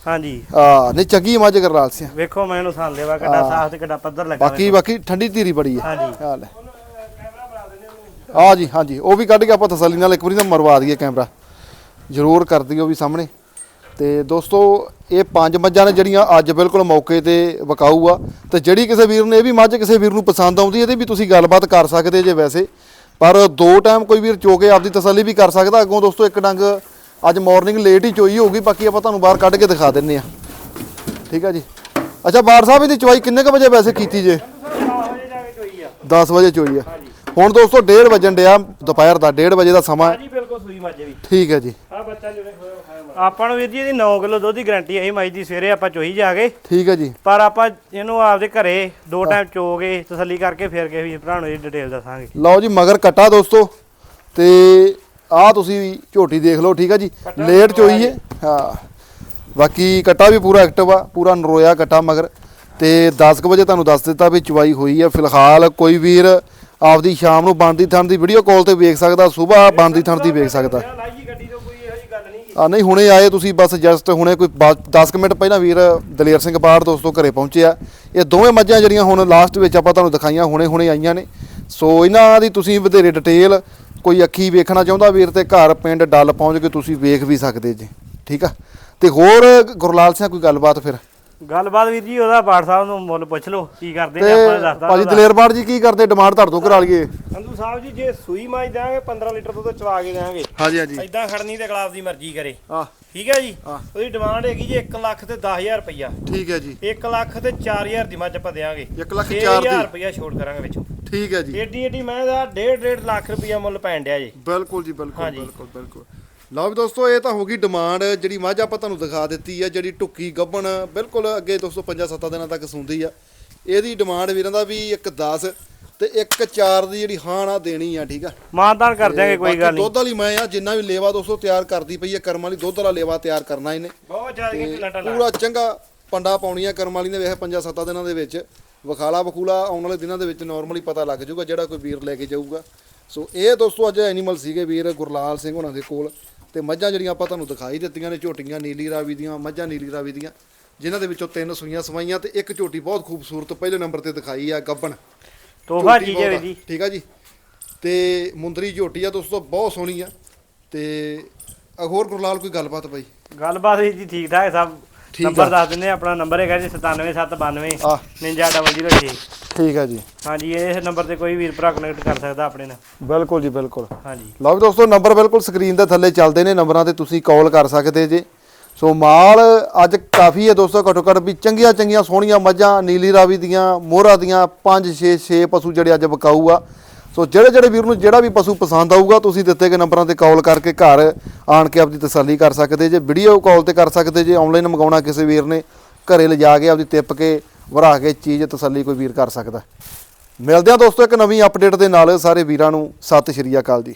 ਹਾਂਜੀ। ਆ ਨਹੀਂ ਚੰਗੀ ਮੱਝ ਕਰਲਾਲ ਸਿਆ। ਵੇਖੋ ਮੈਨੂੰ ਸਾਲ ਦੇਵਾ ਕਿੱਡਾ ਸਾਫ਼ ਤੇ ਕਿੱਡਾ ਪੱਧਰ ਲੱਗਾ ਬਾਕੀ ਬਾਕੀ ਠੰਡੀ ਧੀਰੀ ਬੜੀ ਹੈ ਹਾਂਜੀ। ਆ ਲੈ। ਆ ਜੀ ਹਾਂਜੀ ਉਹ ਵੀ ਕੱਢ ਕੇ ਆਪਾਂ ਤਸੱਲੀ ਨਾਲ ਇੱਕ ਵਾਰੀ ਨਾ ਮਰਵਾ ਦਈਏ ਕੈਮਰਾ। ਜ਼ਰੂਰ ਕਰ ਦਿਓ ਵੀ ਸਾਹਮਣੇ। ਤੇ ਦੋਸਤੋ ਇਹ ਪੰਜ ਮੱਝਾਂ ਨੇ ਜਿਹੜੀਆਂ ਅੱਜ ਬਿਲਕੁਲ ਮੌਕੇ ਤੇ ਵਿਕਾਊ ਆ। ਤੇ ਜਿਹੜੀ ਕਿਸੇ ਵੀਰ ਨੇ ਇਹ ਵੀ ਮੱਝ ਕਿਸੇ ਵੀਰ ਨੂੰ ਪਸੰਦ ਆਉਂਦੀ ਇਹਦੇ ਵੀ ਤੁਸੀਂ ਗੱਲਬਾਤ ਕਰ ਸਕਦੇ ਜੇ ਵੈਸੇ। ਪਰ ਦੋ ਟਾਈਮ ਕੋਈ ਵੀਰ ਚੋ ਕੇ ਆਪਦੀ ਤਸੱਲੀ ਵੀ ਕਰ ਸਕਦਾ। ਅੱਗੋਂ ਦੋਸਤੋ ਇੱਕ ਡੰਗ ਅੱਜ ਮਾਰਨਿੰਗ ਲੇਟ ਹੀ ਚੋਈ ਹੋਊਗੀ ਬਾਕੀ ਆਪਾਂ ਤੁਹਾਨੂੰ ਬਾਹਰ ਕੱਢ ਕੇ ਦਿਖਾ ਦਿੰਨੇ ਆ ਠੀਕ ਆ ਜੀ? ਅੱਛਾ ਬਾਰ ਸਾਹਿਬ ਇਹਦੀ ਚਵਾਈ ਕਿੰਨੇ ਕ ਵਜੇ ਵੈਸੇ ਕੀਤੀ ਜੇ? 10 ਵਜੇ ਚੋਈ ਆ। ਹੁਣ ਦੋਸਤੋ 1:30 ਵਜਣ ਡਿਆ ਦੁਪਹਿਰ ਦਾ 1:30 ਵਜੇ ਦਾ ਸਮਾਂ। ਹੈ। ਹਾਂਜੀ ਬਿਲਕੁਲ ਸੂਈ ਮੱਝ ਵੀ। ਠੀਕ ਹੈ ਜੀ। ਆ ਬੱਚਾ ਜਿਹੜੇ ਆਪਾਂ ਨੂੰ ਵੀਰ ਜੀ ਇਹਦੀ 9 ਕਿਲੋ ਦੁੱਧ ਦੀ ਗਾਰੰਟੀ ਆਈ ਮੱਝ ਦੀ ਸਵੇਰੇ ਆਪਾਂ ਚੋਈ ਜਾ ਕੇ ਠੀਕ ਹੈ ਜੀ। ਪਰ ਆਪਾਂ ਇਹਨੂੰ ਆਪਦੇ ਘਰੇ ਦੋ ਟਾਈਮ ਚੋ ਕੇ ਤਸੱਲੀ ਕਰਕੇ ਫਿਰ ਕੇ ਵੀਰ ਭਰਾ ਨੂੰ ਡਿਟੇਲ ਦੱਸਾਂਗੇ। ਲਓ ਜੀ ਮਗਰ ਕੱਟਾ ਦੋਸਤੋ ਤੇ ਆਹ ਤੁਸੀਂ ਝੋਟੀ ਦੇਖ ਲਓ ਠੀਕ ਹੈ ਜੀ? ਲੇਟ ਚੋਈ ਹੈ ਹਾਂ। ਬਾਕੀ ਕੱਟਾ ਵੀ ਪੂਰਾ ਐਕਟਿਵ ਆ ਪੂਰਾ ਨਰੋਇਆ ਕੱਟਾ ਮਗਰ। ਤੇ 10 ਕੁ ਵਜੇ ਤੁਹਾਨੂੰ ਦੱਸ ਦਿੱਤਾ ਵੀ ਚਵਾਈ ਹੋਈ ਹੈ ਫਿਲਹਾਲ ਕੋਈ ਵੀਰ ਆਪਦੀ ਸ਼ਾਮ ਨੂੰ ਬਣਦੀ ਥਣ ਦੀ ਵੀਡੀਓ ਕਾਲ ਤੇ ਵੇਖ ਸਕਦਾ ਸਵੇਰ ਬਣਦੀ ਥਣ ਦੀ ਵੇਖ ਸਕਦਾ। ਆ ਨਹੀਂ ਹੁਣੇ ਆਏ ਤੁਸੀਂ ਬਸ ਜਸਟ ਹੁਣੇ ਕੋਈ 10 ਮਿੰਟ ਪਹਿਲਾਂ ਵੀਰ ਦਲੇਰ ਸਿੰਘ ਬਾੜ ਦੋਸਤੋ ਘਰੇ ਪਹੁੰਚੇ ਆ। ਇਹ ਦੋਵੇਂ ਮੱਝਾਂ ਜਿਹੜੀਆਂ ਹੁਣ ਲਾਸਟ ਵਿੱਚ ਆਪਾਂ ਤੁਹਾਨੂੰ ਦਿਖਾਈਆਂ ਹੁਣੇ ਹੁਣੇ ਆਈਆਂ ਨੇ। ਸੋ ਇਹਨਾਂ ਦੀ ਤੁਸੀਂ ਵਧੇਰੇ ਡਿਟੇਲ ਕੋਈ ਅੱਖੀ ਵੇਖਣਾ ਚਾਹੁੰਦਾ ਵੀਰ ਤੇ ਘਰ ਪਿੰਡ ਡੱਲ ਪਹੁੰਚ ਕੇ ਤੁਸੀਂ ਵੇਖ ਵੀ ਸਕਦੇ ਜੀ ਠੀਕ ਆ? ਤੇ ਹੋਰ ਗੁਰਲਾਲ ਸਿੰਘ ਕੋਈ ਗੱਲਬਾਤ ਫਿਰ? ਗੱਲਬਾਤ ਵੀਰ ਜੀ ਉਹਦਾ ਬਾੜ ਸਾਹਿਬ ਨੂੰ ਮੁੱਲ ਪੁੱਛ ਲਓ ਕੀ ਕਰਦੇ ਨੇ ਤੇ ਆਪਾਂ ਦੱਸਦਾ ਭਾਜੀ ਦਲੇਰ ਬਾੜ ਜੀ ਕੀ ਕਰਦੇ ਡਿਮਾਂਡ ਤੁਹਾਡੇ ਤੋਂ ਕਰਾ ਲਈਏ। ਸੰਧੂ ਸਾਹਿਬ ਜੀ ਜੇ ਸੂਈ ਮਾਈ ਦੇਾਂਗੇ 15 ਲੀਟਰ ਦੁੱਧ ਚਵਾ ਕੇ ਦੇਾਂਗੇ ਹਾਂਜੀ ਹਾਂਜੀ। ਐਦਾਂ ਖੜਨੀ ਤੇ ਗਲਾਬ ਦੀ ਮਰਜ਼ੀ ਕਰੇ। ਆ ਠੀਕ ਹੈ ਜੀ? ਹਾਂ। ਉਹਦੀ ਡਿਮਾਂਡ ਹੈਗੀ ਜੀ 1 ਲੱਖ ਤੇ 10000 ਰੁਪਇਆ ਠੀਕ ਹੈ ਜੀ। 1 ਲੱਖ ਤੇ 4000 ਦੀ ਮੱਝ ਆਪਾਂ ਦੇਾਂਗੇ ਇੱਕ ਲੱਖ ਚਾਰ ਦੀ। ਰੁਪਇਆ ਛੋਟ ਕਰਾਂਗੇ ਵਿੱਚੋਂ। ਠੀਕ ਹੈ ਜੀ। ਏਡੀ ਏਡੀ ਮੈਂ ਦਾ 1.5 ਲੱਖ ਰੁਪਇਆ ਮੁੱਲ ਪੈਣ ਡਿਆ ਜੀ। ਬਿਲਕੁਲ ਜੀ ਬਿਲਕੁਲ ਹਾਂਜੀ। ਬਿਲਕੁਲ ਬਿਲਕੁਲ। ਲਓ ਵੀ ਦੋਸਤੋ ਇਹ ਤਾਂ ਹੋ ਗਈ ਡਿਮਾਂਡ ਜਿਹੜੀ ਮੱਝ ਆਪਾਂ ਤੁਹਾਨੂੰ ਦਿਖਾ ਦਿੱਤੀ ਆ ਜਿਹੜੀ ਟੁੱਕੀ ਗੱਬਣ ਬਿਲਕੁਲ ਅੱਗੇ ਦੋਸਤੋ 5-7 ਦਿਨਾਂ ਤੱਕ ਸੁੰਦੀ ਆ। ਇਹਦੀ ਡਿਮਾਂਡ ਵੀਰਾਂ ਦਾ ਵੀ ਇੱਕ 10 ਤੇ ਇੱਕ 4 ਦੀ ਜਿਹੜੀ ਹਾਂ ਨਾ ਦੇਣੀ ਆ ਠੀਕ ਆ? ਮਾਨਦਾਨ ਕਰ ਦਿਆਂਗੇ ਕੋਈ ਗੱਲ ਨਹੀਂ। ਦੁੱਧ ਵਾਲੀ ਮੈਂ ਆ ਜਿੰਨਾ ਵੀ ਲੇਵਾ ਦੋਸਤੋ ਤਿਆਰ ਕਰਦੀ ਪਈ ਆ ਕਰਮ ਵਾਲੀ ਦੁੱਧ ਵਾਲਾ ਲੇਵਾ ਤਿਆਰ ਕਰਨਾ ਇਹਨੇ। ਬਹੁਤ ਜ਼ਿਆਦਾ ਕਿਲੰਟਾ ਲਾ। ਪੂਰਾ ਚੰਗਾ ਪੰਡਾ ਪਾਉਣੀਆਂ ਕਰਮ ਵਾਲੀ ਨੇ ਵੇਖ 5-7 ਦਿਨਾਂ ਦੇ ਵਿੱਚ। ਵਿਖਾਲਾ ਬਖੂਲਾ ਆਉਣ ਵਾਲੇ ਦਿਨਾਂ ਦੇ ਵਿੱਚ ਨਾਰਮਲੀ ਪਤਾ ਲੱਗ ਜਾਊਗਾ ਜਿਹੜਾ ਕੋਈ ਵੀਰ ਲੈ ਕੇ ਜਾਊਗਾ। ਸੋ ਇਹ ਦੋਸਤੋ ਅੱਜ ਐਨੀਮਲ ਸੀਗੇ ਵੀਰ ਗੁਰਲਾਲ ਸਿੰਘ ਹੋਣਾ ਦੇ ਕੋਲ। ਤੇ ਮੱਝਾਂ ਜਿਹੜੀਆਂ ਆਪਾਂ ਤੁਹਾਨੂੰ ਦਿਖਾਈ ਦਿੱਤੀਆਂ ਨੇ ਝੋਟੀਆਂ ਨੀਲੀ ਰਾਵੀ ਦੀਆਂ ਮੱਝਾਂ ਨੀਲੀ ਰਾਵੀ ਦੀਆਂ। ਜਿਨ੍ਹਾਂ ਦੇ ਵਿੱਚੋਂ ਤਿੰਨ ਸੂਈਆਂ ਸਵਾਈਆਂ ਤੇ ਇੱਕ ਝੋਟੀ ਬਹੁਤ ਖੂਬਸੂਰਤ ਪਹਿਲੇ ਨੰਬਰ ਤੇ ਦਿਖਾਈ ਆ ਗੱਬਣ। ਤੋਹਫਾ ਚੀਜ਼ ਹੈ ਜੀ ਠੀਕ ਆ ਜੀ। ਤੇ ਮੁੰਦਰੀ ਝੋਟੀ ਆ ਦੋਸਤੋ ਬਹੁਤ ਸੋਹਣੀ ਆ। ਤੇ ਹੋਰ ਗੁਰਲਾਲ ਕੋਈ ਗੱਲਬਾਤ ਬਾਈ? ਗੱਲਬਾਤ ਜੀ ਠੀਕ ਠਾਕ ਸਭ। ਨੰਬਰ ਦੱਸ ਦਿੰਦੇ ਆਪਣਾ ਨੰਬਰ ਹੈਗਾ ਜੀ 97792 ਆ। 5906 ਠੀਕ ਹੈ ਜੀ। ਹਾਂਜੀ ਇਸ ਨੰਬਰ ਤੇ ਕੋਈ ਵੀਰ ਭਰਾ ਕਨੈਕਟ ਕਰ ਸਕਦਾ ਆਪਣੇ ਨਾਲ। ਬਿਲਕੁਲ ਜੀ ਬਿਲਕੁਲ। ਹਾਂਜੀ। ਲਓ ਦੋਸਤੋ ਨੰਬਰ ਬਿਲਕੁਲ ਸਕਰੀਨ ਦੇ ਥੱਲੇ ਚੱਲਦੇ ਨੇ ਨੰਬਰਾਂ ਤੇ ਤੁਸੀਂ ਕਾਲ ਕਰ ਸਕਦੇ ਜੇ। ਸੋ ਮਾਲ ਅੱਜ ਕਾਫੀ ਹੈ ਦੋਸਤੋ, ਘੱਟੋ ਘੱਟ ਵੀ ਚੰਗੀਆਂ ਚੰਗੀਆਂ ਸੋਹਣੀਆਂ ਮੱਝਾਂ, ਨੀਲੀ ਰਾਵੀ ਦੀਆਂ, ਮੋਹਰਾ ਦੀਆਂ 5 6 6 ਪਸ਼ੂ ਜਿਹੜੇ ਅੱਜ ਵਿਕਾਊ ਆ ਸੋ ਜਿਹੜੇ ਜਿਹੜੇ ਵੀਰ ਨੂੰ ਜਿਹੜਾ ਵੀ ਪਸ਼ੂ ਪਸੰਦ ਆਊਗਾ, ਤੁਸੀਂ ਦਿੱਤੇ ਗਏ ਨੰਬਰਾਂ ਤੇ ਕਾਲ ਕਰਕੇ ਘਰ ਆਣ ਕੇ ਆਪਦੀ ਤਸੱਲੀ ਕਰ ਸਕਦੇ ਜੇ ਵੀਡੀਓ ਕਾਲ ਤੇ ਕਰ ਸਕਦੇ ਜੇ ਆਨਲਾਈਨ ਮੰਗਾਉਣਾ ਕਿਸੇ ਵੀਰ ਨੇ, ਘਰੇ ਲਿਜਾ ਕੇ ਆਪਦੀ ਟਿੱਪ ਕੇ, ਵਰਾ ਕੇ ਚੀਜ਼ ਤਸੱਲੀ ਕੋਈ ਵੀਰ ਕਰ ਸਕਦਾ। ਮਿਲਦੇ ਆ ਦੋਸਤੋ ਇੱਕ ਨਵੀਂ ਅਪਡੇਟ ਦੇ ਨਾਲ, ਸਾਰੇ ਵੀਰਾਂ ਨੂੰ ਸਤਿ ਸ਼੍ਰੀ ਅਕਾਲ ਜੀ।